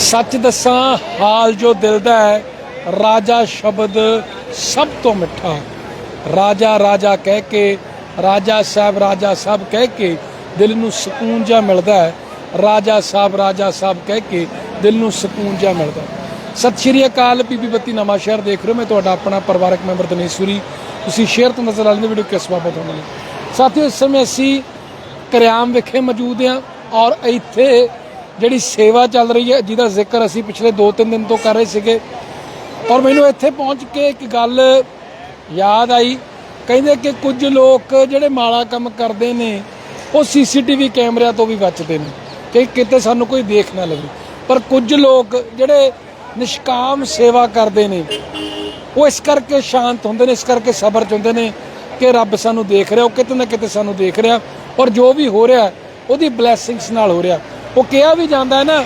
ਸੱਚ ਦੱਸਾਂ, ਹਾਲ ਜੋ ਦਿਲ ਦਾ ਹੈ, ਰਾਜਾ ਸ਼ਬਦ ਸਭ ਤੋਂ ਮਿੱਠਾ। ਰਾਜਾ ਰਾਜਾ ਕਹਿ ਕੇ, ਰਾਜਾ ਸਾਹਿਬ ਰਾਜਾ ਸਾਹਿਬ ਕਹਿ ਕੇ ਦਿਲ ਨੂੰ ਸਕੂਨ ਜਿਹਾ ਮਿਲਦਾ ਹੈ। ਰਾਜਾ ਸਾਹਿਬ ਰਾਜਾ ਸਾਹਿਬ ਕਹਿ ਕੇ ਦਿਲ ਨੂੰ ਸਕੂਨ ਜਿਹਾ ਮਿਲਦਾ ਸਤਿ ਸ਼੍ਰੀ ਅਕਾਲ ਪੀਪੀ ਬੱਤੀ ਨਵਾਂ ਸ਼ਹਿਰ ਦੇਖ ਰਹੇ ਹੋ। ਮੈਂ ਤੁਹਾਡਾ ਆਪਣਾ ਪਰਿਵਾਰਕ ਮੈਂਬਰ ਦਨੇਸ਼ੂਰੀ ਤੁਸੀਂ ਸ਼ੇਅਰ ਤੋਂ ਨਜ਼ਰ ਆਉਂਦੇ ਵੀਡੀਓ ਕਿਸ ਬਾਬਤ ਹੋਣੀ ਹੈ। ਸਾਥੀਓ, ਇਸ ਸਮੇਂ ਅਸੀਂ ਕਰਿਆਮ ਵਿਖੇ ਮੌਜੂਦ ਹਾਂ ਔਰ ਇੱਥੇ ਜਿਹੜੀ ਸੇਵਾ ਚੱਲ ਰਹੀ ਹੈ, ਜਿਹਦਾ ਜ਼ਿਕਰ ਅਸੀਂ ਪਿਛਲੇ 2-3 ਦਿਨ ਤੋਂ ਕਰ ਰਹੇ ਸੀਗੇ। ਔਰ ਮੈਨੂੰ ਇੱਥੇ ਪਹੁੰਚ ਕੇ ਇੱਕ ਗੱਲ ਯਾਦ ਆਈ। ਕਹਿੰਦੇ ਕਿ ਕੁਝ ਲੋਕ ਜਿਹੜੇ ਮਾੜਾ ਕੰਮ ਕਰਦੇ ਨੇ, ਉਹ ਸੀਸੀਟੀਵੀ ਕੈਮਰਿਆਂ ਤੋਂ ਵੀ ਬਚਦੇ ਨੇ ਕਿ ਕਿਤੇ ਸਾਨੂੰ ਕੋਈ ਦੇਖ ਨਾ ਲਵੇ। ਪਰ ਕੁਝ ਲੋਕ ਜਿਹੜੇ ਨਿਸ਼ਕਾਮ ਸੇਵਾ ਕਰਦੇ ਨੇ, ਉਹ ਇਸ ਕਰਕੇ ਸ਼ਾਂਤ ਹੁੰਦੇ ਨੇ, ਇਸ ਕਰਕੇ ਸਬਰ ਚ ਹੁੰਦੇ ਨੇ ਕਿ ਰੱਬ ਸਾਨੂੰ ਦੇਖ ਰਿਹਾ, ਉਹ ਕਿਤੇ ਨਾ ਕਿਤੇ ਸਾਨੂੰ ਦੇਖ ਰਿਹਾ। ਔਰ ਜੋ ਵੀ ਹੋ ਰਿਹਾ, ਉਹਦੀ ਬਲੇਸਿੰਗਸ ਨਾਲ ਹੋ ਰਿਹਾ। ਉਹ ਕਿਹਾ ਵੀ ਜਾਂਦਾ ਨਾ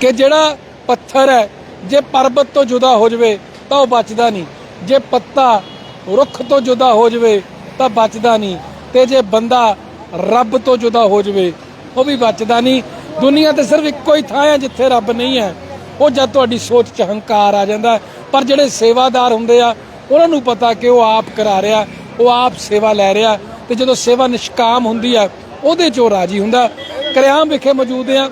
ਕਿ ਜਿਹੜਾ ਪੱਥਰ ਹੈ, ਜੇ ਪਰਬਤ ਤੋਂ ਜੁਦਾ ਹੋ ਜਾਵੇ ਤਾਂ ਉਹ ਬਚਦਾ ਨਹੀਂ। ਜੇ ਪੱਤਾ ਰੁੱਖ ਤੋਂ ਜੁਦਾ ਹੋ ਜਾਵੇ ਤਾਂ ਬਚਦਾ ਨਹੀਂ ਤੇ ਜੇ ਬੰਦਾ ਰੱਬ ਤੋਂ ਜੁਦਾ ਹੋ ਜਾਵੇ, ਉਹ ਵੀ ਬਚਦਾ ਨਹੀਂ। ਦੁਨੀਆ ਤੇ ਸਿਰਫ ਇੱਕੋ ਹੀ ਥਾਂ ਹੈ ਜਿੱਥੇ ਰੱਬ ਨਹੀਂ ਹੈ। ਉਹ ਜਦ ਤੁਹਾਡੀ ਸੋਚ ਚ ਹੰਕਾਰ ਆ ਜਾਂਦਾ ਪਰ ਜਿਹੜੇ ਸੇਵਾਦਾਰ ਹੁੰਦੇ ਆ, ਉਹਨਾਂ ਨੂੰ ਪਤਾ ਕਿ ਉਹ ਆਪ ਕਰਾ ਰਿਹਾ, ਉਹ ਆਪ ਸੇਵਾ ਲੈ ਰਿਹਾ ਤੇ ਜਦੋਂ ਸੇਵਾ ਨਿਸ਼ਕਾਮ ਹੁੰਦੀ ਆ, ਉਹਦੇ ਚ ਉਹ ਰਾਜੀ ਹੁੰਦਾ। ਕਰਿਆਮ ਵਿਖੇ ਮੌਜੂਦ ਆ।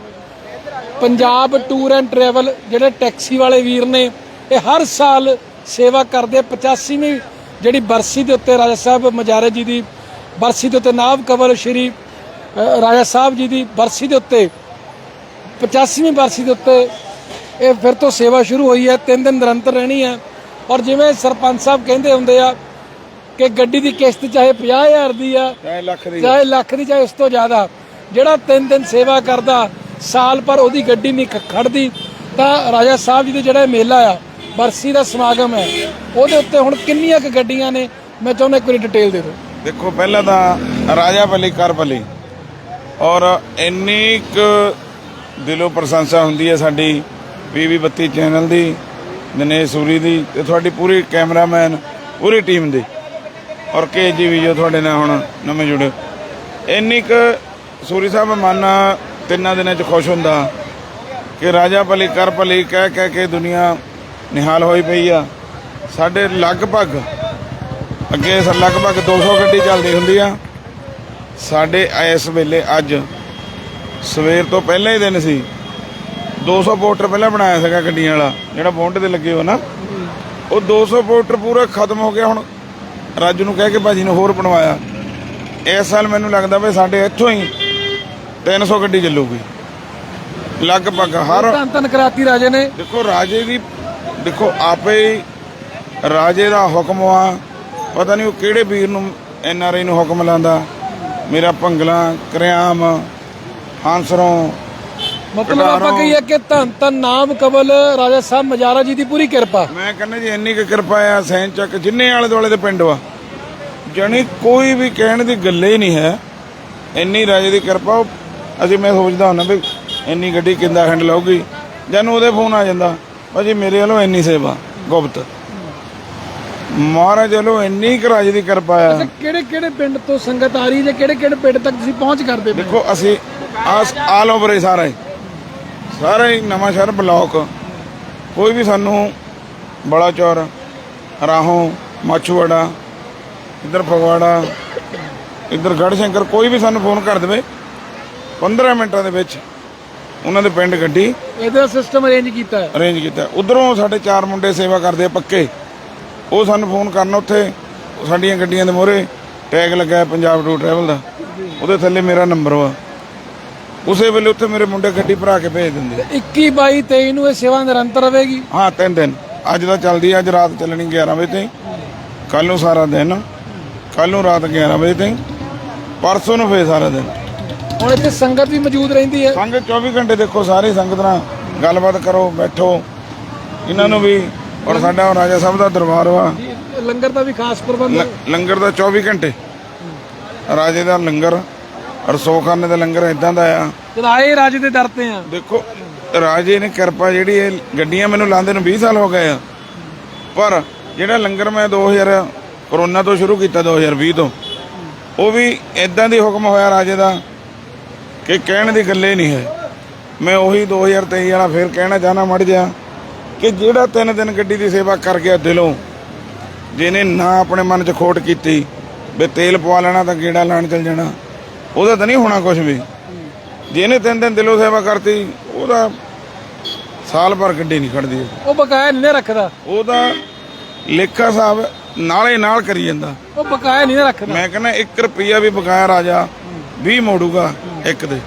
ਪੰਜਾਬ ਟੂਰ ਐਂਡ ਟਰੈਵਲ ਜਿਹੜੇ ਟੈਕਸੀ ਵਾਲੇ ਵੀਰ ਨੇ ਇਹ ਹਰ ਸਾਲ ਸੇਵਾ ਕਰਦੇ ਆ। 85ਵੀਂ ਜਿਹੜੀ ਬਰਸੀ ਦੇ ਉੱਤੇ ਰਾਜਾ ਸਾਹਿਬ ਮਜਾਰੇ ਜੀ ਦੀ ਬਰਸੀ ਦੇ ਉੱਤੇ ਨਾਭ ਕਵਲ ਸ਼੍ਰੀ ਰਾਜਾ ਸਾਹਿਬ ਜੀ ਦੀ ਬਰਸੀ ਦੇ ਉੱਤੇ 85ਵੀਂ ਬਰਸੀ ਦੇ ਉੱਤੇ ਇਹ ਫਿਰ ਤੋਂ ਸੇਵਾ ਸ਼ੁਰੂ ਹੋਈ ਹੈ। ਤਿੰਨ ਦਿਨ ਨਿਰੰਤਰ ਰਹਿਣੀ ਹੈ। ਔਰ ਜਿਵੇਂ ਸਰਪੰਚ ਸਾਹਿਬ ਕਹਿੰਦੇ ਹੁੰਦੇ ਆ ਕਿ ਗੱਡੀ ਦੀ ਕਿਸ਼ਤ ਚਾਹੇ 50000 ਦੀ ਆ ਚਾਹੇ ਲੱਖ ਦੀ ਚਾਹੇ ਲੱਖ ਦੀ ਚਾਹੇ ਉਸ ਤੋਂ ਜ਼ਿਆਦਾ ਜਿਹੜਾ ਤਿੰਨ ਦਿਨ ਸੇਵਾ ਕਰਦਾ, ਸਾਲ ਪਰ ਉਹਦੀ ਗੱਡੀ ਨਹੀਂ ਖੜਦੀ, ਤਾਂ ਰਾਜਾ ਸਾਹਿਬ ਜੀ ਦੇ ਜਿਹੜਾ ਮੇਲਾ ਆ, ਬਰਸੀ ਦਾ ਸਮਾਗਮ ਹੈ, ਉਹਦੇ ਉੱਤੇ ਹੁਣ ਕਿੰਨੀਆਂ ਕੁ ਗੱਡੀਆਂ ਨੇ, ਮੈਂ ਚਾਹੁੰਦਾ ਇੱਕ ਵਾਰੀ ਡਿਟੇਲ ਦੇ ਦਿਓ। ਦੇਖੋ, ਪਹਿਲਾਂ ਤਾਂ ਰਾਜਾ ਪੱਲੀ ਕਰ ਪੱਲੀ ਔਰ ਇੰਨੀ ਕੁ ਦਿਲੋਂ ਪ੍ਰਸ਼ੰਸਾ ਹੁੰਦੀ ਹੈ ਸਾਡੀ ਵੀਵੀ 32 ਚੈਨਲ ਦੀ, ਦਿਨੇਸ਼ ਸੂਰੀ ਦੀ, ਤੇ ਤੁਹਾਡੀ ਪੂਰੀ ਕੈਮਰਾਮੈਨ, ਪੂਰੀ ਟੀਮ ਦੀ। ਔਰ ਕੇਜੀ ਵੀ ਜੋ ਤੁਹਾਡੇ ਨਾਲ ਹੁਣ ਨਵੇਂ ਜੁੜੇ। ਇੰਨੀ ਕੁ ਸੂਰੀ ਸਾਹਿਬ ਮਨ ਤਿੰਨਾਂ ਦਿਨਾਂ ਚ ਖੁਸ਼ ਹੁੰਦਾ ਕਿ ਰਾਜਾ ਭਲੀ ਕਰ ਭਲੀ, ਕਹਿ ਕਹਿ ਕੇ ਦੁਨੀਆ ਨਿਹਾਲ ਹੋਈ ਪਈ ਆ। ਸਾਡੇ ਲਗਭਗ, ਅੱਗੇ ਸ- ਲਗਭਗ 200 ਗੱਡੀ ਚੱਲਦੀ ਹੁੰਦੀ ਆ। ਸਾਡੇ ਇਸ ਵੇਲੇ ਅੱਜ ਸਵੇਰ ਤੋਂ ਪਹਿਲਾਂ ਹੀ ਦਿਨ ਸੀ। 200 ਪੋਸਟਰ ਪਹਿਲਾਂ ਬਣਾਇਆ ਸੀਗਾ ਗੱਡੀਆਂ ਵਾਲਾ, ਜਿਹੜਾ ਬੌਂਡ ਤੇ ਲੱਗੇ ਹੋ ਨਾ। ਉਹ 200 ਪੋਸਟਰ ਪੂਰਾ ਖਤਮ ਹੋ ਗਿਆ, ਹੁਣ ਰਾਜੂ ਨੂੰ ਕਹਿ ਕੇ ਭਾਜੀ ਨੇ ਹੋਰ ਬਣਵਾਇਆ। ਇਸ ਸਾਲ ਮੈਨੂੰ ਲੱਗਦਾ ਵੀ ਸਾਡੇ ਇੱਥੋਂ ਹੀ 300 ਗੱਡੀ ਚੱਲੂਗੀ। ਲਗਭਗ ਹਰ ਧੰਨ ਧੰਨ ਕਰਾਤੀ ਰਾਜੇ ਨੇ। ਦੇਖੋ ਰਾਜੇ ਦੀ ਦੇਖੋ ਆਪੇ ਹੀ ਰਾਜੇ ਦਾ ਹੁਕਮ ਆ ਪਤਾ ਨਹੀਂ ਉਹ ਕਿਹੜੇ ਵੀਰ ਨੂੰ ਐਨ ਆਰ ਆਈ ਨੂੰ ਹੁਕਮ ਲਾਂਦਾ ਮੇਰਾ ਭੰਗਲਾ ਕਰਿਆਮ ਹਾਂਸਰੋਂ ਮਤਲਬ ਆਪਾਂ ਕਹੀਏ ਕਿ ਧੰਨ ਧੰਨ ਨਾਮ ਕਬਲ ਰਾਜਾ ਸਾਹਿਬ ਮਜਾਰਾ ਜੀ ਦੀ ਪੂਰੀ ਕਿਰਪਾ। ਮੈਂ ਕਹਿੰਦਾ ਜੀ ਇੰਨੀ ਕੁ ਕਿਰਪਾ ਆ ਸੈਨ ਚੱਕ ਜਿੰਨੇ ਆਲੇ ਦੁਆਲੇ ਦੇ ਪਿੰਡ ਵਾ। ਜਾਣੀ ਕੋਈ ਵੀ ਕਹਿਣ ਦੀ ਗੱਲ ਨਹੀਂ ਹੈ। ਇੰਨੀ ਰਾਜੇ ਦੀ ਕਿਰਪਾ ਉਹ ਅਸੀਂ ਮੈਂ ਸੋਚਦਾ ਹੁੰਦਾ ਵੀ ਇੰਨੀ ਗੱਡੀ ਕਿੰਦਾ ਹੈਂਡਲ ਹੋਊਗੀ ਜਾਨੂੰ ਉਹਦੇ ਫੋਨ ਆ ਜਾਂਦਾ ਭਾਜੀ ਮੇਰੇ ਵੱਲੋਂ ਇੰਨੀ ਸੇਵਾ ਗੁਪਤ। ਮਹਾਰਾਜ ਵੱਲੋਂ ਇੰਨੀ ਕੁ ਰਾਜੇ ਦੀ ਕਿਰਪਾ ਆ। ਕਿਹੜੇ ਕਿਹੜੇ ਪਿੰਡ ਤੋਂ ਸੰਗਤ ਆ ਰਹੀ ਜਾਂ ਕਿਹੜੇ ਕਿਹੜੇ ਪਿੰਡ ਤੱਕ ਤੁਸੀਂ ਪਹੁੰਚ ਕਰਦੇ ਪਏ? ਦੇਖੋ ਅਸੀਂ ਆਸ ਆਲ ਓਵਰ ਸਾਰਾ ਹੀ ਸਾਰਾ। ਹੀ ਨਵਾਂ ਸ਼ਹਿਰ ਬਲਾਕ। ਕੋਈ ਵੀ ਸਾਨੂੰ ਬੜਾ ਚੌਰ ਰਾਹੋਂ ਮਾਛੂਵਾੜਾ ਇੱਧਰ ਫਗਵਾੜਾ ਇੱਧਰ ਗੜ੍ਹ ਸ਼ੰਕਰ ਕੋਈ ਵੀ ਸਾਨੂੰ ਫੋਨ ਕਰ ਦੇਵੇ 15 ਮਿੰਟਾਂ ਦੇ ਵਿੱਚ ਉਹਨਾਂ ਦੇ ਪਿੰਡ ਗੱਡੀ ਇਹਦਾ ਸਿਸਟਮ ਅਰੇਂਜ ਕੀਤਾ ਹੈ। ਅਰੇਂਜ ਕੀਤਾ। ਉਧਰੋਂ ਸਾਡੇ ਚਾਰ ਮੁੰਡੇ ਸੇਵਾ ਕਰਦੇ ਆ ਪੱਕੇ। ਉਹ ਸਾਨੂੰ ਫੋਨ ਕਰਨ ਉੱਥੇ। ਸਾਡੀਆਂ ਗੱਡੀਆਂ ਦੇ ਮੋਹਰੇ। ਟੈਗ ਲੱਗਾ ਪੰਜਾਬ ਟੂ ਟਰੈਵਲ ਦਾ। ਉਹਦੇ ਥੱਲੇ ਮੇਰਾ ਨੰਬਰ ਵਾ। ਉਸੇ ਵੇਲੇ ਉੱਥੇ ਮੇਰੇ ਮੁੰਡੇ ਗੱਡੀ ਭਰਾ ਕੇ ਭੇਜ ਦਿੰਦੇ 21 22 23 ਨੂੰ ਇਹ ਸੇਵਾ ਨਿਰੰਤਰ ਰਹੇਗੀ। ਹਾਂ ਤਿੰਨ ਦਿਨ। ਅੱਜ ਦਾ ਚੱਲਦੀ ਅੱਜ ਰਾਤ ਚੱਲਣੀ 11 ਵਜੇ ਤਾਈਂ। ਕੱਲ ਨੂੰ ਸਾਰਾ ਦਿਨ। ਕੱਲ ਨੂੰ ਰਾਤ 11 ਵਜੇ ਤਾਈਂ। ਪਰਸੋਂ ਨੂੰ ਫੇਰ ਸਾਰਾ ਦਿਨ। ਹੁਣ ਇੱਥੇ ਸੰਗਤ ਵੀ ਮੌਜੂਦ ਰਹਿੰਦੀ ਹੈ। ਸੰਗਤ 24 ਘੰਟੇ ਦੇਖੋ ਸਾਰੀ ਸੰਗਤ ਨਾਲ ਗੱਲਬਾਤ ਕਰੋ ਬੈਠੋ। ਇਹਨਾਂ ਨੂੰ ਵੀ ਔਰ ਸਾਡਾ ਰਾਜਾ ਸਾਹਿਬ ਦਾ ਦਰਬਾਰ ਵਾ। ਲੰਗਰ ਦਾ ਵੀ ਖਾਸ ਪ੍ਰਬੰਧ ਹੈ। ਲੰਗਰ ਦਾ 24 ਘੰਟੇ। ਰਾਜੇ ਦਾ ਲੰਗਰ ਰਸੋਖਾਨੇ ਦਾ ਲੰਗਰ ਇਦਾਂ ਦਾ ਆ। ਜਦ ਆਏ ਰਾਜੇ ਦੇ ਦਰ ਤੇ ਆ। ਦੇਖੋ ਰਾਜੇ ਨੇ ਕਿਰਪਾ ਜਿਹੜੀ ਇਹ ਗੱਡੀਆਂ ਮੈਨੂੰ ਲਾਉਂਦੇ ਨੂੰ 20 ਸਾਲ ਹੋ ਗਏ ਆ। ਪਰ ਜਿਹੜਾ ਲੰਗਰ ਮੈਂ 2000 ਕਰੋਨਾ ਤੋਂ ਸ਼ੁਰੂ ਕੀਤਾ 2020 ਤੋਂ ਉਹ ਵੀ ਇਦਾਂ ਦੀ ਹੁਕਮ ਹੋਇਆ ਰਾਜੇ ਦਾ ਕਿ ਕਹਿਣ ਦੀ ਗੱਲੇ ਨਹੀਂ ਹੈ। ਮੈਂ ਉਹੀ 2023 ਵਾਲਾ ਫੇਰ ਕਹਿਣਾ ਚਾਹਨਾ ਮੜ ਜਾ ਕਿ ਜਿਹੜਾ ਤਿੰਨ ਦਿਨ ਗੱਡੀ ਦੀ ਸੇਵਾ ਕਰ ਗਿਆ ਦਿਲੋਂ ਜਿਹਨੇ ਨਾ ਆਪਣੇ ਮਨ 'ਚ ਖੋਟ ਕੀਤੀ ਵੀ ਤੇਲ ਪਵਾ ਲੈਣਾ ਤਾਂ ਗੇੜਾ ਲਾਣ ਚਲ ਜਾਣਾ ਉਹਦਾ ਤਾਂ ਨਹੀਂ ਹੋਣਾ ਕੁਝ ਵੀ। ਜਿਹਨੇ ਤਿੰਨ ਦਿਨ ਦਿਲੋਂ ਸੇਵਾ ਕਰਤੀ ਉਹਦਾ ਸਾਲ ਭਰ ਗੱਡੀ ਨਹੀਂ ਖੜਦੀ। ਉਹ ਬਕਾਇਆ ਨਹੀਂ ਰੱਖਦਾ। ਉਹਦਾ ਲੇਖਾ ਸਾਹਿਬ ਨਾਲੇ ਨਾਲ ਕਰੀ ਜਾਂਦਾ। ਉਹ ਬਕਾਇਆ ਨਹੀਂ ਰੱਖਦਾ। ਮੈਂ ਕਹਿੰਦਾ 1 ਰੁਪਿਆ ਵੀ ਬਕਾਇਆ ਰਾਜਾ 20 ਮੋੜੂਗਾ। ਇੱਕ ਦੇ।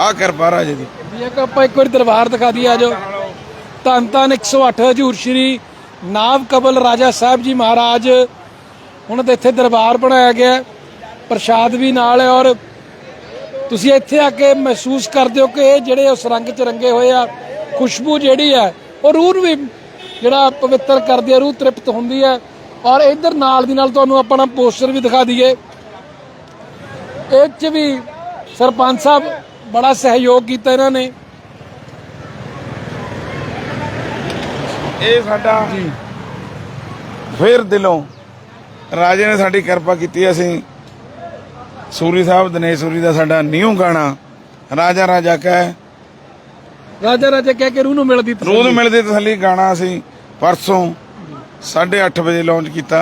ਆ ਕਿਰਪਾ ਰਾਜੇ ਦੀ। ਜੀ ਇੱਕ ਆਪਾਂ ਇੱਕ ਵਾਰੀ ਦਰਬਾਰ ਦਿਖਾ ਦਈਏ ਆਜੋ ਧੰਨ ਧੰਨ 108 ਹਜੂਰ ਸ਼੍ਰੀ ਨਾਭ ਕਬਲ ਰਾਜਾ ਸਾਹਿਬ ਜੀ ਮਹਾਰਾਜ। ਹੁਣ ਤਾਂ ਇੱਥੇ ਦਰਬਾਰ ਬਣਾਇਆ ਗਿਆ ਪ੍ਰਸ਼ਾਦ ਵੀ ਨਾਲ ਹੈ ਔਰ ਤੁਸੀਂ ਇੱਥੇ ਆ ਕੇ ਮਹਿਸੂਸ ਕਰਦੇ ਹੋ ਕਿ ਇਹ ਜਿਹੜੇ ਉਸ ਰੰਗ ਚ ਰੰਗੇ ਹੋਏ ਆ, ਖੁਸ਼ਬੂ ਜਿਹੜੀ ਹੈ, ਉਹ ਰੂਹ ਨੂੰ ਵੀ ਜਿਹੜਾ ਪਵਿੱਤਰ ਕਰਦੀ ਹੈ, ਰੂਹ ਤ੍ਰਿਪਤ ਹੁੰਦੀ ਹੈ। ਔਰ ਇੱਧਰ ਨਾਲ ਦੀ ਨਾਲ ਤੁਹਾਨੂੰ ਆਪਣਾ ਪੋਸਟਰ ਵੀ ਦਿਖਾ ਦਈਏ। ਇਹ ਚ ਵੀ ਸਰਪੰਚ ਸਾਹਿਬ ਬੜਾ ਸਹਿਯੋਗ ਕੀਤਾ ਇਹਨਾਂ ਨੇ। ਇਹ ਸਾਡਾ ਫਿਰ ਦਿਲੋਂ ਰਾਜੇ ਨੇ ਸਾਡੀ ਕਿਰਪਾ ਕੀਤੀ ਅਸੀਂ ਸੂਰੀ ਸਾਹਿਬ ਦਿਨੇਸ਼ ਸੂਰੀ ਦਾ ਸਾਡਾ ਨਿਊ ਗਾਣਾ ਰਾਜਾ ਰਾਜਾ ਕਹਿ। ਰਾਜਾ ਰਾਜਾ ਕਹਿ ਕੇ ਰੂਹ ਨੂੰ ਮਿਲਦੀ ਤਸੱਲੀ। ਰੋਜ਼ ਮਿਲਦੀ ਤਸੱਲੀ ਗਾਣਾ ਅਸੀਂ ਪਰਸੋਂ 8:30 ਵਜੇ ਲਾਂਚ ਕੀਤਾ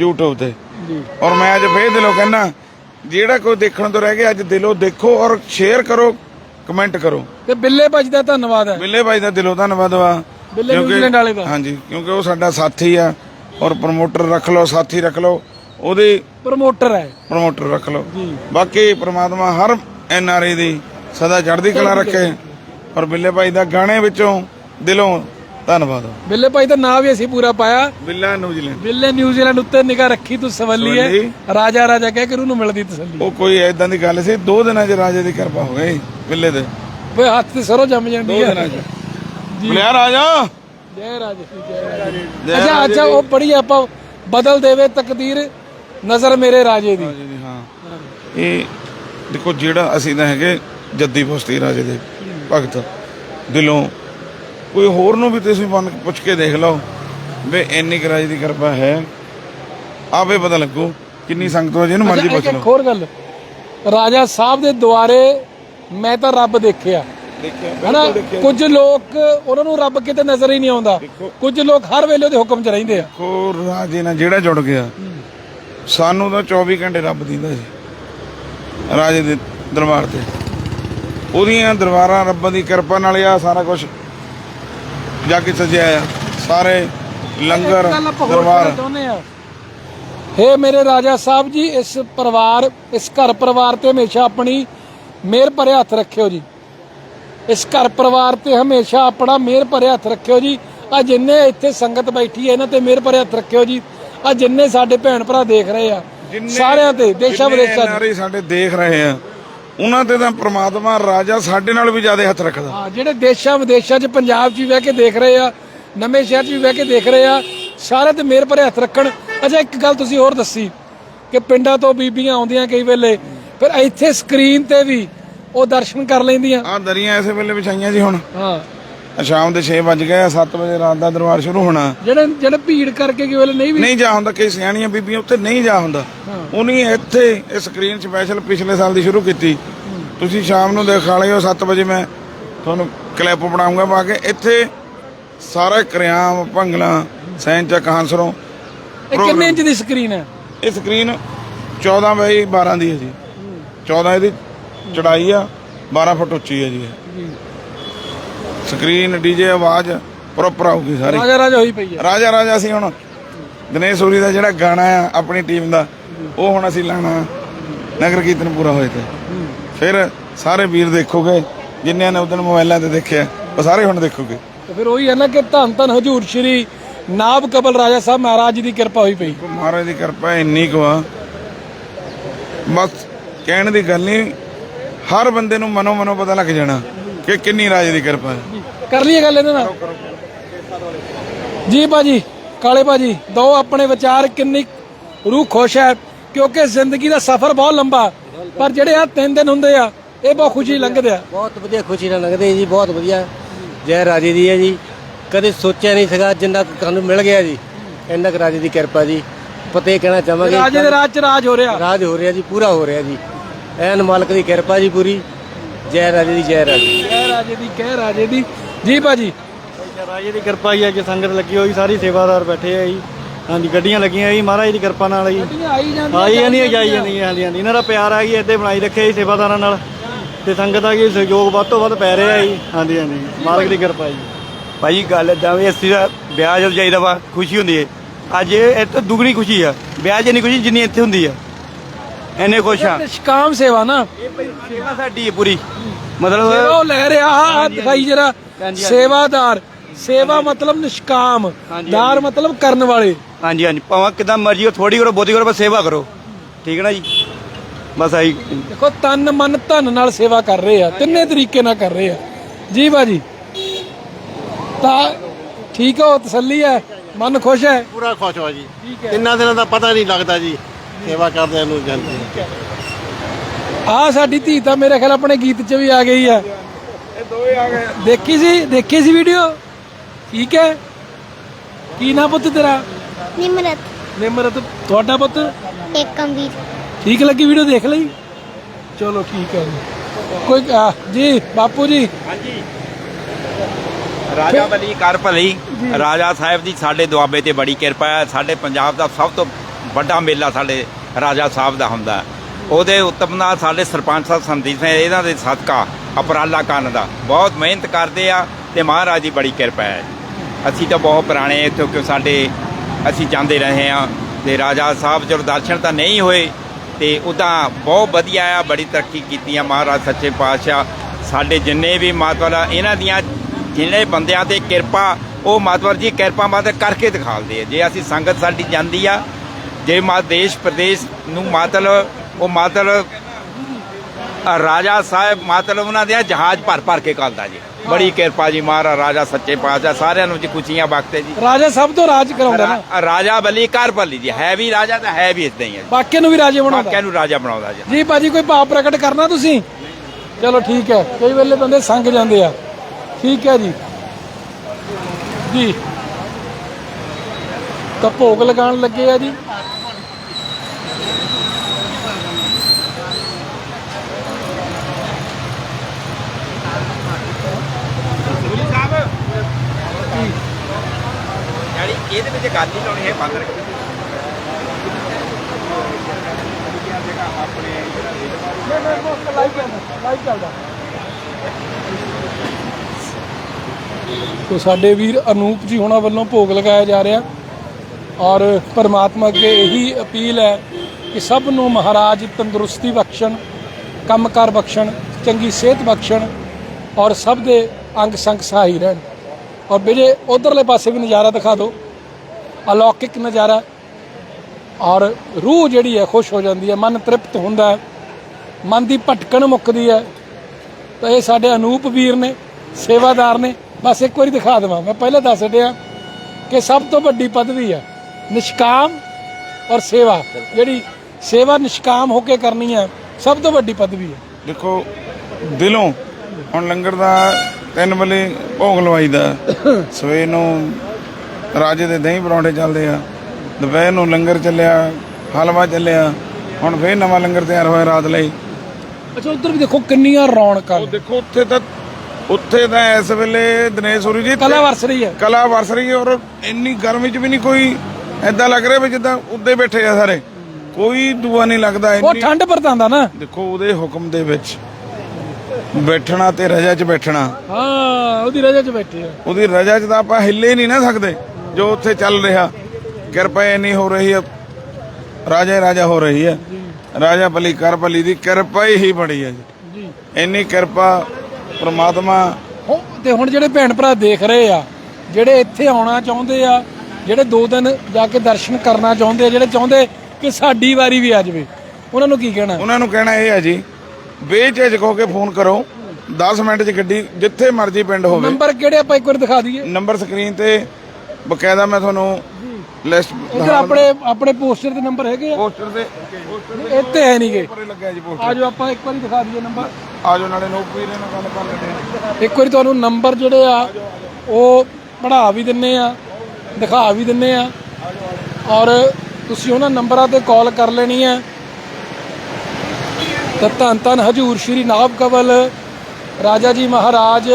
YouTube ਤੇ। ਜੀ। ਔਰ ਮੈਂ ਅੱਜ ਫੇਰ ਦਿਲੋਂ ਕਹਿਣਾ ਜਿਹੜਾ ਕੋਈ ਦੇਖਣ ਤੋਂ ਰਹਿ ਗਿਆ ਅੱਜ ਦਿਲੋਂ ਦੇਖੋ ਔਰ ਸ਼ੇਅਰ ਕਰੋ ਕਮੈਂਟ ਕਰੋ। ਤੇ ਬਿੱਲੇ ਭਾਜੀ ਦਾ ਧੰਨਵਾਦ ਹੈ। ਬਿੱਲੇ ਭਾਈ ਦਾ ਦਿਲੋਂ ਧੰਨਵਾਦ ਵਾ। ਬਿੱਲੇ ਕਿਉਂਕਿ- ਨਿਊਜ਼ੀਲੈਂਡ ਵਾਲੇ ਦਾ। ਹਾਂਜੀ ਕਿਉਂਕਿ ਉਹ ਸਾਡਾ ਸਾਥੀ ਆ ਔਰ ਪ੍ਰਮੋਟਰ ਰੱਖ ਲਓ ਸਾਥੀ ਰੱਖ ਲਓ। ਉਹਦੇ ਪ੍ਰਮੋਟਰ ਹੈ। ਪ੍ਰਮੋਟਰ ਰੱਖ ਲਓ। ਜੀ। ਬਾਕੀ ਪ੍ਰਮਾਤਮਾ ਹਰ ਐਨ ਆਰ ਆਈ ਦੀ ਸਦਾ ਚੜ੍ਹਦੀ ਕਲਾ ਰੱਖੇ। ਔਰ ਬਿੱਲੇ ਭਾਈ ਦਾ ਗਾਣੇ ਵਿੱਚੋਂ ਦਿਲੋਂ ਧੰਨਵਾਦ। ਬਿੱਲੇ ਭਾਈ ਦਾ ਨਾਮ ਵੀ ਅਸੀਂ ਪੂਰਾ ਪਾਇਆ। ਬਿੱਲਾ ਨਿਊਜ਼ੀਲੈਂਡ ਬਿੱਲੇ ਨਿਊਜ਼ੀਲੈਂਡ ਉੱਤੇ ਨਿਗਾਹ ਰੱਖੀ ਤੂੰ ਸਵੱਲੀ ਹੈ। ਸਵੱਲੀ। ਰਾਜਾ ਰਾਜਾ ਕਹਿ ਕੇ ਰੂਹ ਨੂੰ ਮਿਲਦੀ ਤਸੱਲੀ ਉਹ ਕੋਈ ਐਦਾਂ ਦੀ ਗੱਲ ਸੀ ਦੋ ਦਿਨਾਂ 'ਚ ਰਾਜੇ ਦੀ ਕਿਰਪਾ ਹੋ ਗਈ ਬਿੱਲੇ ਦੇ। ਵੇ ਹੱਥ ਤੇ ਸਰੋਂ ਜੰਮ ਜਾਂਦੀ ਹੈ। 'ਚ। ਬੁਲਿਆ ਰਾਜਾ। ਜੈ ਰਾਜੇ ਦੀ ਜੈ ਰਾਜੇ ਜੈ ਅੱਛਾ ਰਾਜੇ ਅੱਛਾ ਉਹ ਪੜੀ ਆਪਾਂ। ਬਦਲ ਦੇਵੇ ਤਕਦੀਰ ਨਜ਼ਰ ਮੇਰੇ ਰਾਜੇ ਦੀ। ਰਾਜੇ ਦੀ ਹਾਂ। ਇਹ ਦੇਖੋ ਜਿਹੜਾ ਅਸੀਂ ਤਾਂ ਹੈਗੇ ਜੱਦੀ ਬਸਤੀ ਰਾਜੇ ਦੇ ਭਗਤ। ਦਿਲੋਂ ਕੋਈ ਹੋਰ ਨੂੰ ਵੀ ਤੁਸੀਂ ਮਨ ਪੁੱਛ ਕੇ ਦੇਖ ਲਓ ਵੀ ਇੰਨੀ ਕੁ ਰਾਜੇ ਦੀ ਕਿਰਪਾ ਹੈ। ਆਪੇ ਪਤਾ ਲੱਗੂ ਕਿੰਨੀ ਸੰਗਤ ਹੋ ਜਿਹਨੂੰ ਮਰਜ਼ੀ ਪੁੱਛ ਲਓ। ਇੱਕ ਹੋਰ ਗੱਲ। ਰਾਜਾ ਸਾਹਿਬ ਦੇ ਦੁਆਰੇ ਮੈਂ ਤਾਂ ਰੱਬ ਦੇਖਿਆ। ਦੇਖਿਆ ਹਨਾ ਕੁਝ ਲੋਕ ਉਹਨਾਂ ਨੂੰ ਰੱਬ ਕਿਤੇ ਨਜ਼ਰ ਹੀ ਨਹੀਂ ਆਉਂਦਾ। ਕੁਝ ਲੋਕ ਹਰ ਵੇਲੇ ਉਹਦੇ ਹੁਕਮ 'ਚ ਰਹਿੰਦੇ ਆ। ਕੋ ਰਾਜੇ ਨਾਲ ਜਿਹੜਾ ਜੁੜ ਗਿਆ ਸਾਨੂੰ ਤਾਂ 24 ਘੰਟੇ ਰੱਬ ਦਿੰਦਾ ਸੀ ਰਾਜੇ ਦੇ ਦਰਬਾਰ ਤੇ। ਉਹਦੀਆਂ ਦਰਬਾਰਾਂ ਰੱਬਾਂ ਦੀ ਕਿਰਪਾ ਨਾਲ ਆ ਸਾਰਾ ਕੁਝ ਜਾ ਕੇ ਸਜਿਆ ਆ। ਸਾਰੇ ਲੰਗਰ ਦਰਬਾਰ। ਹੇ ਮੇਰੇ ਰਾਜਾ ਸਾਹਿਬ ਜੀ ਇਸ ਪਰਿਵਾਰ ਇਸ ਘਰ ਪਰਿਵਾਰ ਤੇ ਹਮੇਸ਼ਾ ਆਪਣੀ ਮਿਹਰ ਭਰੇ ਹੱਥ ਰੱਖਿਓ ਜੀ। ਇਸ ਘਰ ਪਰਿਵਾਰ ਤੇ ਹਮੇਸ਼ਾ ਆਪਣਾ ਮਿਹਰ ਭਰੇ ਹੱਥ ਰੱਖਿਓ ਜੀ। ਆ ਜਿੰਨੇ ਇੱਥੇ ਸੰਗਤ ਬੈਠੀ ਹੈ ਇਹਨਾਂ ਤੇ ਮਿਹਰ ਭਰੇ ਹੱਥ ਰੱਖਿਓ ਜੀ। ਆ ਜਿੰਨੇ ਸਾਡੇ ਭੈਣ ਭਰਾ ਦੇਖ ਰਹੇ ਆ। ਸਾਰਿਆਂ ਤੇ ਦੇਸ਼ਾਂ ਵਿਦੇਸ਼ਾਂ NRI ਸਾਡੇ ਦੇਖ ਰਹੇ ਆ। ਉਹਨਾਂ ਤੇ ਤਾਂ ਪ੍ਰਮਾਤਮਾ ਰਾਜਾ ਸਾਡੇ ਨਾਲ ਵੀ ਜ਼ਿਆਦਾ ਹੱਥ ਰੱਖਦਾ। ਹਾਂ ਜਿਹੜੇ ਦੇਸ਼ਾਂ ਵਿਦੇਸ਼ਾਂ 'ਚ ਪੰਜਾਬ 'ਚ ਵੀ ਬਹਿ ਕੇ ਦੇਖ ਰਹੇ ਆ ਨਵੇਂ ਸ਼ਹਿਰ 'ਚ ਵੀ ਬਹਿ ਕੇ ਦੇਖ ਰਹੇ ਆ ਸਾਰੇ ਤੇ ਮਿਹਰ ਭਰੇ ਹੱਥ ਰੱਖਣ। ਅੱਛਾ ਇੱਕ ਗੱਲ ਤੁਸੀਂ ਹੋਰ ਦੱਸੀ ਕਿ ਪਿੰਡਾਂ ਤੋਂ ਬੀਬੀਆਂ ਆਉਂਦੀਆਂ ਕਈ ਵੇਲੇ ਫਿਰ ਇੱਥੇ ਸਕਰੀਨ ਤੇ ਵੀ ਉਹ ਦਰਸ਼ਨ ਕਰ ਲੈਂਦੀਆਂ। ਆ ਦਰੀਆਂ ਇਸੇ ਵੇਲੇ ਵਿਛਾਈਆਂ ਜੀ ਹੁਣ। ਹਾਂ। ਸ਼ਾਮ ਦੇ 6 ਵੱਜ ਗਏ 7 ਵਜੇ ਰਾਤ ਦਾ ਦਰਬਾਰ ਸ਼ੁਰੂ ਹੋਣਾ। ਜਿਹੜੇ ਜਿਹੜੇ ਭੀੜ ਕਰਕੇ ਕਈ ਵੇਲੇ ਨਹੀਂ ਵੀ ਨਹੀਂ ਜਾ ਹੁੰਦਾ ਕਈ ਸਿਆਣੀਆਂ ਬੀਬੀਆਂ ਉੱਥੇ ਨਹੀਂ ਜਾ ਹੁੰਦਾ। ਉਹਨੀ ਇੱਥੇ ਇਹ ਸਕਰੀਨ ਸਪੈਸ਼ਲ ਪਿਛਲੇ ਸਾਲ ਦੀ ਸ਼ੁਰੂ ਕੀਤੀ। ਤੁਸੀਂ ਸ਼ਾਮ ਨੂੰ ਦਿਖਾ ਲਿਓ 7 ਵਜੇ ਮੈਂ ਤੁਹਾਨੂੰ ਕਲਿੱਪ ਬਣਾਉਂਗਾ ਪਾ ਕੇ। ਇੱਥੇ ਸਾਰਾ ਕਰਿਆਮ ਭੰਗਲਾ ਸੈਨ ਚੱਕ ਹੰਸਰੋਂ ਇਹ ਕਿੰਨੇ ਇੰਚ ਦੀ ਸਕਰੀਨ ਹੈ? ਇਹ ਸਕਰੀਨ 14 ਬਾਈ 12 ਦੀ ਹੈ ਜੀ। 14 ਇਹਦੀ ਚੜਾਈ ਆ 12 ਫੁੱਟ ਉੱਚੀ ਹੈ ਜੀ। ਸਕਰੀਨ ਡੀਜੇ ਆਵਾਜ਼ ਪ੍ਰੋਪਰ ਆਊਗੀ ਸਾਰੀ। ਰਾਜਾ ਰਾਜਾ ਹੋਈ ਪਈ ਹੈ। ਰਾਜਾ ਰਾਜਾ ਸੀ ਹੁਣ। ਦਿਨੇਸ਼ ਸੂਰੀ ਦਾ ਜਿਹੜਾ ਗਾਣਾ ਆ ਆਪਣੀ ਟੀਮ ਦਾ ਉਹ ਹੁਣ ਅਸੀਂ ਲਾਣਾ ਨਗਰ ਕੀਰਤਨ ਪੂਰਾ ਹੋਏ ਤੇ। ਫਿਰ ਸਾਰੇ ਵੀਰ ਦੇਖੋਗੇ ਜਿਨ੍ਹਾਂ ਨੇ ਉਦੋਂ ਮੋਬਾਈਲਾਂ ਤੇ ਦੇਖਿਆ ਉਹ ਸਾਰੇ ਹੁਣ ਦੇਖੋਗੇ। ਤੇ ਫਿਰ ਉਹੀ ਹੈ ਨਾ ਕਿ ਧੰਨ ਧੰਨ ਹਜੂਰ ਸ਼੍ਰੀ ਨਾਬ ਕਬਲ ਰਾਜਾ ਸਾਹਿਬ ਮਹਾਰਾਜ ਜੀ ਦੀ ਕਿਰਪਾ ਹੋਈ ਪਈ। ਮਹਾਰਾਜ ਦੀ ਕਿਰਪਾ ਇੰਨੀ ਕੁ ਆ। ਬਸ ਕਹਿਣ ਦੀ ਗੱਲ ਨਹੀਂ ਹਰ ਬੰਦੇ ਨੂੰ ਮਨੋ ਮਨੋ ਪਤਾ ਲੱਗ ਜਾਣਾ ਕਿ ਕਿੰਨੀ ਰਾਜੇ ਦੀ ਕਿਰਪਾ ਹੈ। ਕਰ ਲਈਏ ਗੱਲ ਇਹਨਾਂ ਨਾਲ। ਜੀ ਭਾਜੀ ਕਾਲੇ ਭਾਜੀ ਦੋ ਆਪਣੇ ਵਿਚਾਰ ਕਿੰਨੀ ਰੂਹ ਖੁਸ਼ ਹੈ ਕਿਉਂਕਿ ਜ਼ਿੰਦਗੀ ਦਾ ਸਫ਼ਰ ਬਹੁਤ ਲੰਬਾ ਪਰ ਜਿਹੜੇ ਆ ਤਿੰਨ ਦਿਨ ਹੁੰਦੇ ਆ ਇਹ ਬਹੁਤ ਖੁਸ਼ੀ ਲੰਘਦੇ ਆ। ਬਹੁਤ ਵਧੀਆ ਖੁਸ਼ੀ ਨਾਲ ਲੰਘਦੇ ਜੀ ਬਹੁਤ ਵਧੀਆ। ਜੈ ਰਾਜੇ ਦੀ ਹੈ ਜੀ। ਕਦੇ ਸੋਚਿਆ ਨਹੀਂ ਸੀਗਾ ਜਿੰਨਾ ਸਾਨੂੰ ਮਿਲ ਗਿਆ ਜੀ। ਇੰਨਾ ਕੁ ਰਾਜੇ ਦੀ ਕਿਰਪਾ ਜੀ। ਪਤੇ ਕਹਿਣਾ ਚਾਹਾਂਗੇ ਰਾਜੇ ਦੇ ਰਾਜ ਚ ਰਾਜ ਹੋ ਰਿਹਾ। ਰਾਜ ਹੋ ਰਿਹਾ ਜੀ ਪੂਰਾ ਹੋ ਰਿਹਾ ਜੀ। ਐਨ ਮਾਲਕ ਦੀ ਕਿਰਪਾ ਜੀ ਪੂਰੀ। ਜੈ ਰਾਜੇ ਦੀ ਜੈ ਰਾਜੇ ਕਹਿ ਰਾਜੇ ਦੀ ਕਹਿ ਰਾਜੇ ਦੀ। ਜੀ ਭਾਜੀ। ਰਾਜੇ ਦੀ ਕਿਰਪਾ ਹੀ ਹੈ ਕਿ ਸੰਗਤ ਲੱਗੀ ਹੋਈ ਸਾਰੀ ਸੇਵਾਦਾਰ ਬੈਠੇ ਆ ਜੀ। ਹਾਂਜੀ ਗੱਡੀਆਂ ਲੱਗੀਆਂ ਜੀ ਮਹਾਰਾਜ ਦੀ ਕਿਰਪਾ ਨਾਲ ਜੀ। ਆਈ ਜਾਂਦੀਆਂ ਆਈ ਜਾਂਦੀਆਂ ਜਾਈ ਜਾਂਦੀਆਂ ਹਾਂਜੀ ਹਾਂਜੀ। ਇਹਨਾਂ ਦਾ ਪਿਆਰ ਆ ਜੀ ਇੱਦਾਂ ਬਣਾਈ ਰੱਖਿਆ ਜੀ ਸੇਵਾਦਾਰਾਂ ਨਾਲ। ਤੇ ਸੰਗਤ ਕੀ ਸਹਿਯੋਗ ਵੱਧ ਤੋਂ ਵੱਧ ਪੈ ਰਿਹਾ ਜੀ। ਹਾਂਜੀ ਹਾਂਜੀ। ਮਾਲਕ ਦੀ ਕਿਰਪਾ ਜੀ। ਭਾਈ ਗੱਲ ਏਦਾਂ ਵੀ ਅਸੀਂ ਦਾ ਵਿਆਹ ਜਦੋਂ ਜਾਈਦਾ ਵਾ ਖੁਸ਼ੀ ਹੁੰਦੀ ਹੈ ਅੱਜ ਇਹ ਇੱਥੇ ਦੁਗਣੀ ਖੁਸ਼ੀ ਆ। ਵਿਆਹ 'ਚ ਨਹੀਂ ਖੁਸ਼ੀ ਜਿੰਨੀ ਇੱਥੇ ਹੁੰਦੀ ਆ। ਐਨੇ ਖੁਸ਼ ਆ। ਨਿਸ਼ਕਾਮ ਸੇਵਾ ਨਾ। ਸੇਵਾ ਸਾਡੀ ਹੈ ਪੂਰੀ। ਮਤਲਬ ਸੇਵਾ ਉਹ ਲੈ ਰਿਹਾ ਆ ਦਿਖਾਈ ਜਰਾ। ਹਾਂਜੀ, ਹਾਂਜੀ। ਸੇਵਾਦਾਰ। ਸੇਵਾ ਮਤਲਬ ਨਿਸ਼ਕਾਮ। ਹਾਂਜੀ, ਦਾਰ ਮਤਲਬ ਕਰਨ ਵਾਲੇ। ਹਾਂਜੀ ਹਾਂਜੀ। ਭਾਵੇਂ ਕਿਦਾਂ ਮਰਜ਼ੀ ਹੋ ਥੋੜੀ ਕਰੋ ਬਹੁਤੀ ਕਰੋ ਬਸ ਸੇਵਾ ਕਰੋ। ਠੀਕ ਹੈ ਨਾ ਜੀ? ਬਸ ਆਹੀ। ਦੇਖੋ ਤਨ ਮਨ ਧਨ ਨਾਲ ਸੇਵਾ ਕਰ ਰਹੇ ਆ। ਤਿੰਨੇ ਤਰੀਕੇ ਨਾਲ ਕਰ ਰਹੇ ਆ। ਜੀ ਬਾਜੀ ਤਾਂ ਠੀਕ ਹੋ ਤਸੱਲੀ ਹੈ ਮਨ ਖੁਸ਼ ਹੈ ਪੂਰਾ ਖੁਸ਼ ਹੋ ਜੀ। ਠੀਕ ਹੈ ਦਿਨਾਂ ਦਾ ਪਤਾ ਨਹੀਂ ਲੱਗਦਾ ਜੀ। ਸੇਵਾ ਕਰਦਿਆਂ ਨੂੰ ਜਾਂਦੀ ਆ ਸਾਡੀ ਧੀ ਤਾਂ ਮੇਰੇ ਖਿਆਲ ਆਪਣੇ ਗੀਤ 'ਚ ਵੀ ਆ ਗਈ ਆ। ਇਹ ਦੋਵੇਂ ਆ ਗਏ। ਦੇਖੀ ਸੀ ਦੇਖੀ ਸੀ ਵੀਡੀਓ? ਠੀਕ ਹੈ? ਕੀ ਨਾ ਪੁੱਤ ਤੇਰਾ? ਨਿਮਰਤ। ਨਿਮਰਤ ਤੁਹਾਡਾ ਪੁੱਤ? ਏਕਮਵੀਰ ਠੀਕ ਲੱਗੀ ਵੀਡੀਓ ਦੇਖ ਲਈ? ਚਲੋ ਠੀਕ ਹੈ ਜੀ। ਕੋਈ ਆ, ਜੀ ਬਾਪੂ ਜੀ। ਰਾਜਾ ਬਲੀ ਕਰ ਭਲੀ। ਰਾਜਾ ਸਾਹਿਬ ਦੀ ਸਾਡੇ ਦੁਆਬੇ ਤੇ ਬੜੀ ਕਿਰਪਾ ਹੈ। ਸਾਡੇ ਪੰਜਾਬ ਦਾ ਸਭ ਤੋਂ ਵੱਡਾ ਮੇਲਾ ਸਾਡੇ ਰਾਜਾ ਸਾਹਿਬ ਦਾ ਹੁੰਦਾ ਹੈ। ਉਹਦੇ ਉੱਤਮ ਨਾਲ ਸਾਡੇ ਸਰਪੰਚ ਸਾਹਿਬ ਸੰਦੀਪ ਸਿੰਘ, ਇਹਨਾਂ ਦੇ ਸਦਕਾ, ਅਪਰਾਲਾ ਕਰਨ ਦਾ। ਬਹੁਤ ਮਿਹਨਤ ਕਰਦੇ ਆ ਤੇ ਮਹਾਰਾਜ ਦੀ ਬੜੀ ਕਿਰਪਾ ਹੈ। ਅਸੀਂ ਤਾਂ ਬਹੁਤ ਪੁਰਾਣੇ ਇੱਥੋਂ, ਕਿਉਂ ਸਾਡੇ, ਅਸੀਂ ਜਾਂਦੇ ਰਹੇ ਆ ਤੇ ਰਾਜਾ ਸਾਹਿਬ ਜਦੋਂ ਦਰਸ਼ਨ ਤਾਂ ਨਹੀਂ ਹੋਏ ਤੇ ਉਦਾਂ ਬਹੁਤ ਵਧੀਆ ਆ, ਬੜੀ ਤਰੱਕੀ ਕੀਤੀ ਆ ਮਹਾਰਾਜ ਸੱਚੇ ਪਾਤਸ਼ਾਹ। ਸਾਡੇ ਜਿੰਨੇ ਵੀ ਮਾਤਵਰ ਇਹਨਾਂ ਦੀਆਂ ਜਿਹੜੇ ਬੰਦਿਆਂ ਤੇ ਕਿਰਪਾ, ਉਹ ਮਾਤਵਰ ਜੀ ਕਿਰਪਾ ਮਾਤਰ ਕਰਕੇ ਦਿਖਾਉਂਦੇ ਆ। ਜੇ ਅਸੀਂ ਸੰਗਤ ਸਾਡੀ ਜਾਂਦੀ ਆ, ਜੇ ਮਾ ਦੇਸ਼ ਪ੍ਰਦੇਸ਼ ਨੂੰ ਮਾਤਲ ਉਹ ਮਾਤਲ ਅ, ਰਾਜਾ ਸਾਹਿਬ ਮਾਤਲ ਉਹਨਾਂ ਦੇ ਜਹਾਜ਼ ਭਰ ਭਰ ਕੇ ਕੱਲਦਾ ਜੀ। ਬੜੀ ਕਿਰਪਾ ਜੀ ਮਹਾਰਾਜ ਰਾਜਾ ਸੱਚੇ ਪਾਤਸ਼ਾਹ ਸਾਰਿਆਂ ਨੂੰ ਜੀ ਖੁਸ਼ੀਆਂ ਬਖਤੇ ਜੀ। ਰਾਜਾ ਸਭ ਤੋਂ ਰਾਜ ਕਰਾਉਂਦਾ ਨਾ। ਰਾਜਾ ਬਲੀ ਕਰ ਭਲੀ ਜੀ ਹੈ ਵੀ ਰਾਜਾ ਤਾਂ ਹੈ ਵੀ ਇਦਾਂ ਹੀ ਹੈ ਜੀ। ਬਾਕੀਆਂ ਨੂੰ ਵੀ ਰਾਜੇ ਬਣਾਉਂਦਾ। ਬਾਕਿਆਂ ਨੂੰ ਰਾਜਾ ਬਣਾਉਂਦਾ ਜੀ। ਜੀ ਭਾਜੀ ਕੋਈ ਭਾਵ ਪ੍ਰਗਟ ਕਰਨਾ ਤੁਸੀਂ? ਚਲੋ ਠੀਕ ਹੈ ਕਈ ਵੇਲੇ ਬੰਦੇ ਸੰਗ ਜਾਂਦੇ ਆ। ਠੀਕ ਹੈ ਜੀ। ਜੀ। ਤਾਂ ਭੋਗ ਲਗਾਉਣ ਲੱਗੇ ਆ ਜੀ। ਇਹਦੇ ਵਿੱਚ ਗੱਲ ਹੀ ਲਾਉਣੀ ਹੈ ਬੰਦ ਰੱਖੀ। ਤੋ ਸਾਡੇ ਵੀਰ ਅਨੂਪ ਜੀ ਹੋਣਾ ਵੱਲੋਂ ਭੋਗ ਲਗਾਇਆ ਜਾ ਰਿਹਾ ਔਰ ਪਰਮਾਤਮਾ ਅੱਗੇ ਇਹੀ ਅਪੀਲ ਹੈ ਕਿ ਸਭ ਨੂੰ ਮਹਾਰਾਜ ਤੰਦਰੁਸਤੀ ਬਖਸ਼ਣ, ਕੰਮਕਾਰ ਬਖਸ਼ਣ, ਚੰਗੀ ਸਿਹਤ ਬਖਸ਼ਣ ਔਰ ਸਭ ਦੇ ਅੰਗ ਸੰਗ ਸਹਾਈ ਰਹਿਣ। ਔਰ ਵੀਰੇ, ਉਧਰਲੇ ਪਾਸੇ ਵੀ ਨਜ਼ਾਰਾ ਦਿਖਾ ਦਿਓ। ਅਲੌਕਿਕ ਨਜ਼ਾਰਾ। ਔਰ ਰੂਹ ਜਿਹੜੀ ਹੈ, ਖੁਸ਼ ਹੋ ਜਾਂਦੀ ਹੈ, ਮਨ ਤ੍ਰਿਪਤ ਹੁੰਦਾ ਹੈ। ਮਨ ਦੀ ਭਟਕਣ ਮੁੱਕਦੀ ਹੈ। ਤਾਂ ਇਹ ਸਾਡੇ ਅਨੂਪ ਵੀਰ ਨੇ, ਸੇਵਾਦਾਰ ਨੇ। ਬਸ ਇੱਕ ਵਾਰੀ ਦਿਖਾ ਦੇਵਾਂ। ਮੈਂ ਪਹਿਲਾਂ ਦੱਸ ਰਿਹਾ ਕਿ ਸਭ ਤੋਂ ਵੱਡੀ ਪਦਵੀ ਹੈ, ਨਿਸ਼ਕਾਮ ਔਰ ਸੇਵਾ। ਜਿਹੜੀ ਸੇਵਾ ਨਿਸ਼ਕਾਮ ਹੋ ਕੇ ਕਰਨੀ ਹੈ, ਸਭ ਤੋਂ ਵੱਡੀ ਪਦਵੀ ਹੈ। ਦੇਖੋ, ਦਿਲੋਂ ਹੁਣ ਲੰਗਰ ਦਾ ਤਿੰਨ ਵੇਲੇ ਭੋਗ ਲਵਾਈਦਾ। ਸਵੇਰ ਨੂੰ ਰਾਜੇ ਦੇ ਦਹੀਂ ਪਰੌਂਠੇ ਚੱਲਦੇ ਆ। ਦੁਪਹਿਰ ਨੂੰ ਲੰਗਰ ਚੱਲਿਆ ਹਲਵਾ ਚੱਲਿਆ ਹੁਣ ਫੇਰ ਨਵਾਂ ਲੰਗਰ ਤਿਆਰ ਹੋਇਆ ਰਾਤ ਲਈ। ਅੱਛਾ ਉਧਰ ਵੀ ਦੇਖੋ ਕਿੰਨੀਆਂ ਰੌਣਕਾਂ ਉਹ ਦੇਖੋ ਉੱਥੇ ਤਾਂ ਉੱਥੇ ਤਾਂ ਇਸ ਵੇਲੇ ਦਿਨੇਸ਼ੂਰੀ ਜੀ ਕਲਾ ਵਰਸਰੀ ਹੈ। ਕਲਾ ਵਰਸ ਰਹੀ ਹੈ ਔਰ ਇੰਨੀ ਗਰਮੀ ਚ ਵੀ ਨਹੀਂ ਕੋਈ ਐਦਾਂ ਲੱਗ ਰਿਹਾ ਵੀ ਜਿੱਦਾਂ ਉੱਦੇ ਬੈਠੇ ਆ ਸਾਰੇ। ਕੋਈ ਦੂਆ ਨਹੀਂ ਲੱਗਦਾ ਉਹ ਇੰਨੀ ਠੰਡ ਵਰਤਾਂਦਾ ਨਾ। ਦੇਖੋ ਉਹਦੇ ਹੁਕਮ ਦੇ ਵਿੱਚ ਬੈਠਣਾ ਤੇ ਰਜਾ 'ਚ ਬੈਠਣਾ। ਹਾਂ ਉਹਦੀ ਰਜਾ 'ਚ ਬੈਠੇ ਆ। ਉਹਦੀ ਰਜਾ 'ਚ ਤਾਂ ਆਪਾਂ ਹਿੱਲੇ ਨਹੀਂ ਨਾ ਸਕਦੇ। ਜੋ ਉੱਥੇ ਚੱਲ ਰਿਹਾ ਕਿਰਪਾ ਨਹੀਂ ਹੋ ਰਹੀ ਹੈ। ਰਾਜਾ ਰਾਜਾ ਹੋ ਰਹੀ ਹੈ। ਰਾਜਾ ਬਲੀ ਕਰ ਬਲੀ ਦੀ ਕਿਰਪਾ ਹੀ ਬੜੀ ਹੈ ਜੀ। ਇੰਨੀ ਕਿਰਪਾ ਪ੍ਰਮਾਤਮਾ ਤੇ ਹੁਣ ਜਿਹੜੇ ਭੈਣ ਭਰਾ ਦੇਖ ਰਹੇ ਆ ਜਿਹੜੇ ਇੱਥੇ ਆਉਣਾ ਚਾਹੁੰਦੇ ਆ ਜਿਹੜੇ ਦੋ ਦਿਨ ਜਾ ਕੇ ਦਰਸ਼ਨ ਕਰਨਾ ਚਾਹੁੰਦੇ ਆ ਜਿਹੜੇ ਚਾਹੁੰਦੇ ਕਿ ਸਾਡੀ ਵਾਰੀ ਵੀ ਆ ਜਾਵੇ ਉਹਨਾਂ ਨੂੰ ਕੀ ਕਹਿਣਾ? ਉਹਨਾਂ ਨੂੰ ਕਹਿਣਾ ਇਹ ਹੈ ਜੀ ਬੇਝਿਜਕ ਹੋ ਕੇ ਫੋਨ ਕਰੋ 10 ਮਿੰਟ 'ਚ ਗੱਡੀ ਜਿੱਥੇ ਮਰਜ਼ੀ ਪਿੰਡ ਹੋਵੇ। ਨੰਬਰ ਕਿਹੜੇ ਆਪਾਂ ਇੱਕ ਵਾਰ ਦਿਖਾ ਦਈਏ? ਨੰਬਰ ਸਕਰੀਨ ਤੇ ਬਕਾਇਦਾ ਮੈਂ ਤੁਹਾਨੂੰ ਲਿਸਟ ਇੱਧਰ ਆਪਣੇ ਆਪਣੇ ਪੋਸਟਰ ਤੇ ਨੰਬਰ ਹੈਗੇ ਆ। ਪੋਸਟਰ ਤੇ ਇੱਥੇ ਹੈ ਨਹੀਂਗੇ ਉੱਪਰ ਲੱਗਿਆ ਜੀ ਪੋਸਟਰ ਆਜੋ ਆਪਾਂ ਇੱਕ ਵਾਰੀ ਦਿਖਾ ਦਈਏ ਨੰਬਰ ਆਜੋ ਨਾਲੇ ਨੋਕ ਵੀਰੇ ਨਾਲ ਗੱਲ ਕਰ ਲੈਂਦੇ ਆ ਇੱਕ ਵਾਰੀ ਤੁਹਾਨੂੰ ਨੰਬਰ ਜਿਹੜੇ ਆ ਉਹ ਪੜ੍ਹਾ ਵੀ ਦਿੰਨੇ ਆ ਦਿਖਾ ਵੀ ਦਿੰਨੇ ਆ। ਔਰ ਤੁਸੀਂ ਉਹਨਾਂ ਨੰਬਰਾਂ ਤੇ ਕਾਲ ਕਰ ਲੈਣੀ ਹੈ ਤਾਂ ਧੰਨ ਧੰਨ ਹਜੂਰ ਸ਼੍ਰੀ ਨਾਭ ਕਵਲ ਰਾਜਾ ਜੀ ਮਹਾਰਾਜ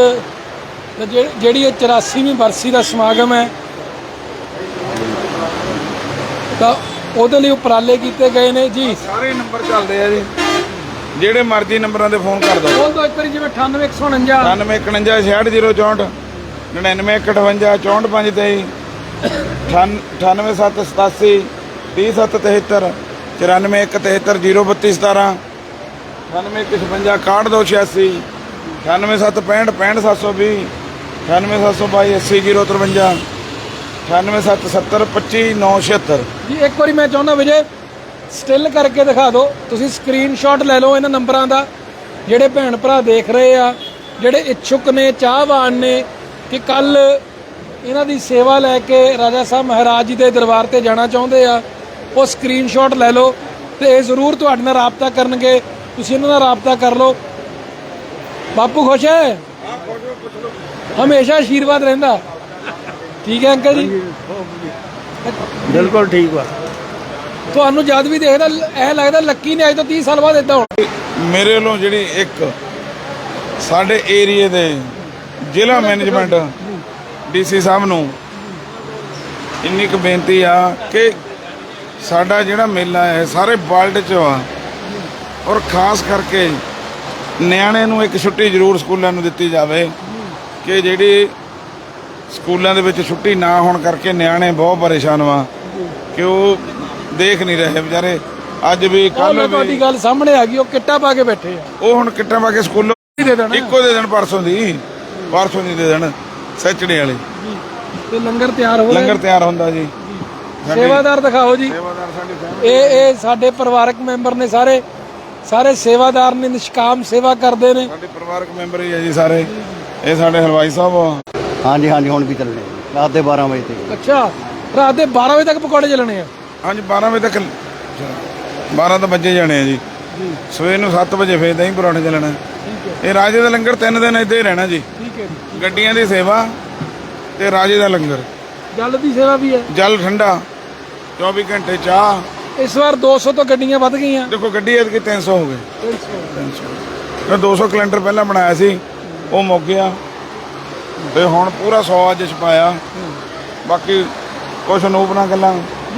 ਜਿਹੜੀ ਇਹ 84ਵੀਂ ਬਰਸੀ ਦਾ ਸਮਾਗਮ ਹੈ ਤਾਂ ਉਹਦੇ ਲਈ ਉਪਰਾਲੇ ਕੀਤੇ ਗਏ ਨੇ ਜੀ। ਸਾਰੇ ਨੰਬਰ ਚੱਲਦੇ ਆ ਜੀ। ਜਿਹੜੇ ਮਰਜ਼ੀ ਨੰਬਰਾਂ ਤੇ ਫੋਨ ਕਰ ਦਿਓ। ਬੋਲ ਦੋ ਇੱਕ ਵਾਰੀ ਜਿਵੇਂ 9849 9151 66064 9958 98787 30773 9417703217 9855 98765 97720 98722 98770 ਜੀ ਇੱਕ ਵਾਰੀ ਮੈਂ ਚਾਹੁੰਦਾ ਵਿਜੇ ਸਟਿਲ ਕਰਕੇ ਦਿਖਾ ਦਿਓ। ਤੁਸੀਂ ਸਕਰੀਨਸ਼ਾਟ ਲੈ ਲਓ ਇਹਨਾਂ ਨੰਬਰਾਂ ਦਾ। ਜਿਹੜੇ ਭੈਣ ਭਰਾ ਦੇਖ ਰਹੇ ਆ ਜਿਹੜੇ ਇੱਛੁਕ ਨੇ ਚਾਹਵਾਨ ਨੇ ਕਿ ਕੱਲ ਇਹਨਾਂ ਦੀ ਸੇਵਾ ਲੈ ਕੇ ਰਾਜਾ ਸਾਹਿਬ ਮਹਾਰਾਜ ਜੀ ਦੇ ਦਰਬਾਰ ਤੇ ਜਾਣਾ ਚਾਹੁੰਦੇ ਆ ਉਹ ਸਕਰੀਨਸ਼ਾਟ ਲੈ ਲਓ ਤੇ ਇਹ ਜ਼ਰੂਰ ਤੁਹਾਡੇ ਨਾਲ ਰਾਬਤਾ ਕਰਨਗੇ। ਤੁਸੀਂ ਇਹਨਾਂ ਨਾਲ ਰਾਬਤਾ ਕਰ ਲਓ। ਬਾਪੂ ਖੁਸ਼ ਹੈ? ਹਮੇਸ਼ਾ ਆਸ਼ੀਰਵਾਦ ਰਹਿੰਦਾ। ਠੀਕ ਹੈ ਅੰਕਲ ਜੀ? ਬਿਲਕੁਲ ਠੀਕ ਵਾ। ਤੁਹਾਨੂੰ ਜਦ ਵੀ ਦੇਖਦਾ ਐ ਲੱਗਦਾ ਲੱਕੀ ਨੇ ਅੱਜ ਤੋਂ 30 ਸਾਲ ਬਾਅਦ ਇਦਾਂ ਹੋਣਾ। ਮੇਰੇ ਵੱਲੋਂ ਜਿਹੜੀ ਇੱਕ ਸਾਡੇ ਏਰੀਏ ਦੇ ਜ਼ਿਲ੍ਹਾ ਮੈਨੇਜਮੈਂਟ ਡੀਸੀ ਸਾਹਿਬ ਨੂੰ ਇੰਨੀ ਕੁ ਬੇਨਤੀ ਆ ਕਿ ਸਾਡਾ ਜਿਹੜਾ ਮੇਲਾ ਹੈ ਸਾਰੇ ਵਰਲਡ 'ਚ ਆ। ਔਰ ਖਾਸ ਕਰਕੇ ਨਿਆਣੇ ਨੂੰ ਇੱਕ ਛੁੱਟੀ ਜ਼ਰੂਰ ਸਕੂਲਾਂ ਨੂੰ ਦਿੱਤੀ ਜਾਵੇ ਕਿ ਜਿਹੜੀ ਸਕੂਲਾਂ ਦੇ ਵਿੱਚ ਛੁੱਟੀ ਨਾ ਹੋਣ ਕਰਕੇ ਨਿਆਣੇ ਬਹੁਤ ਪਰੇਸ਼ਾਨ ਵਾ। ਕਿ ਉਹ ਦੇਖ ਨਹੀਂ ਰਹੇ ਵਿਚਾਰੇ। ਅੱਜ ਵੀ ਕੱਲ ਵੀ ਤੁਹਾਡੀ ਗੱਲ ਸਾਹਮਣੇ ਆ ਗਈ ਉਹ ਕਿੱਟਾ ਪਾ ਕੇ ਬੈਠੇ ਆ। ਉਹ ਹੁਣ ਕਿੱਟਾਂ ਪਾ ਕੇ ਸਕੂਲੋਂ ਦੇ ਦੇਣਾ? ਇੱਕੋ ਦੇ ਦਿਨ ਪਰਸੋਂ ਦੀ ਪਰਸੋਂ ਦੀ ਦੇ ਦੇਣ ਸੈਚੜੇ ਵਾਲੇ। ਤੇ ਲੰਗਰ ਤਿਆਰ ਹੋ ਲੰਗਰ ਤਿਆਰ ਹੁੰਦਾ ਜੀ। ਸੇਵਾਦਾਰ ਦਿਖਾਓ ਜੀ। ਸੇਵਾਦਾਰ ਸਾਡੀ family ਇਹ ਇਹ ਸਾਡੇ ਪਰਿਵਾਰਕ ਮੈਂਬਰ ਨੇ ਸਾਰੇ ਸਾਰੇ ਸੇਵਾਦਾਰ ਨੇ ਨਿਸ਼ਕਾਮ ਸੇਵਾ ਕਰਦੇ ਨੇ। ਸਾਡੇ ਪਰਿਵਾਰਕ ਮੈਂਬਰ ਹੀ ਆ ਜੀ ਸਾਰੇ। ਇਹ ਸਾਡੇ ਹਲਵਾਈ ਸਾਹਿਬ ਆ। ਹਾਂਜੀ ਹਾਂਜੀ ਹੁਣ ਵੀ ਚੱਲਣੇ ਰਾਤ ਦੇ 12 ਵਜੇ ਤੱਕ ਅੱਛਾ ਰਾਤ ਦੇ 12 ਵਜੇ ਤੱਕ ਪਕੌੜੇ ਚੱਲਣੇ ਆ? ਹਾਂਜੀ 12 ਵਜੇ ਤੱਕ 12 ਤਾਂ ਵੱਜੇ ਜਾਣੇ ਆ ਜੀ। ਸਵੇਰ ਨੂੰ 7 ਵਜੇ ਫੇਰ ਦਹੀਂ ਪਰੌਂਠੇ ਚੱਲਣਾ। ਇਹ ਰਾਜੇ ਦਾ ਲੰਗਰ ਤਿੰਨ ਦਿਨ ਇੱਥੇ ਹੀ ਰਹਿਣਾ ਜੀ। ਠੀਕ ਹੈ ਜੀ। ਗੱਡੀਆਂ ਦੀ ਸੇਵਾ ਤੇ ਰਾਜੇ ਦਾ ਲੰਗਰ। ਜਲ ਦੀ ਸੇਵਾ ਵੀ ਹੈ। ਜਲ ਠੰਡਾ 24 ਘੰਟੇ ਚਾਹ। ਇਸ ਵਾਰ 200 ਤੋਂ ਗੱਡੀਆਂ ਵੱਧ ਗਈਆਂ। ਦੇਖੋ ਗੱਡੀ ਐਤਕੀ 300 ਹੋ ਗਏ 300 ਮੈਂ 200 ਕੈਲੰਡਰ ਪਹਿਲਾਂ ਬਣਾਇਆ ਸੀ। ਉਹ ਮੁੱਕ ਗਿਆ। ਤੇ ਹੁਣ ਪੂਰਾ 100 ਅੱਜ ਛਪਾਇਆ ਬਾਕੀ ਕੁਛ ਨੂਪਨਾ ਗੱਲਾਂ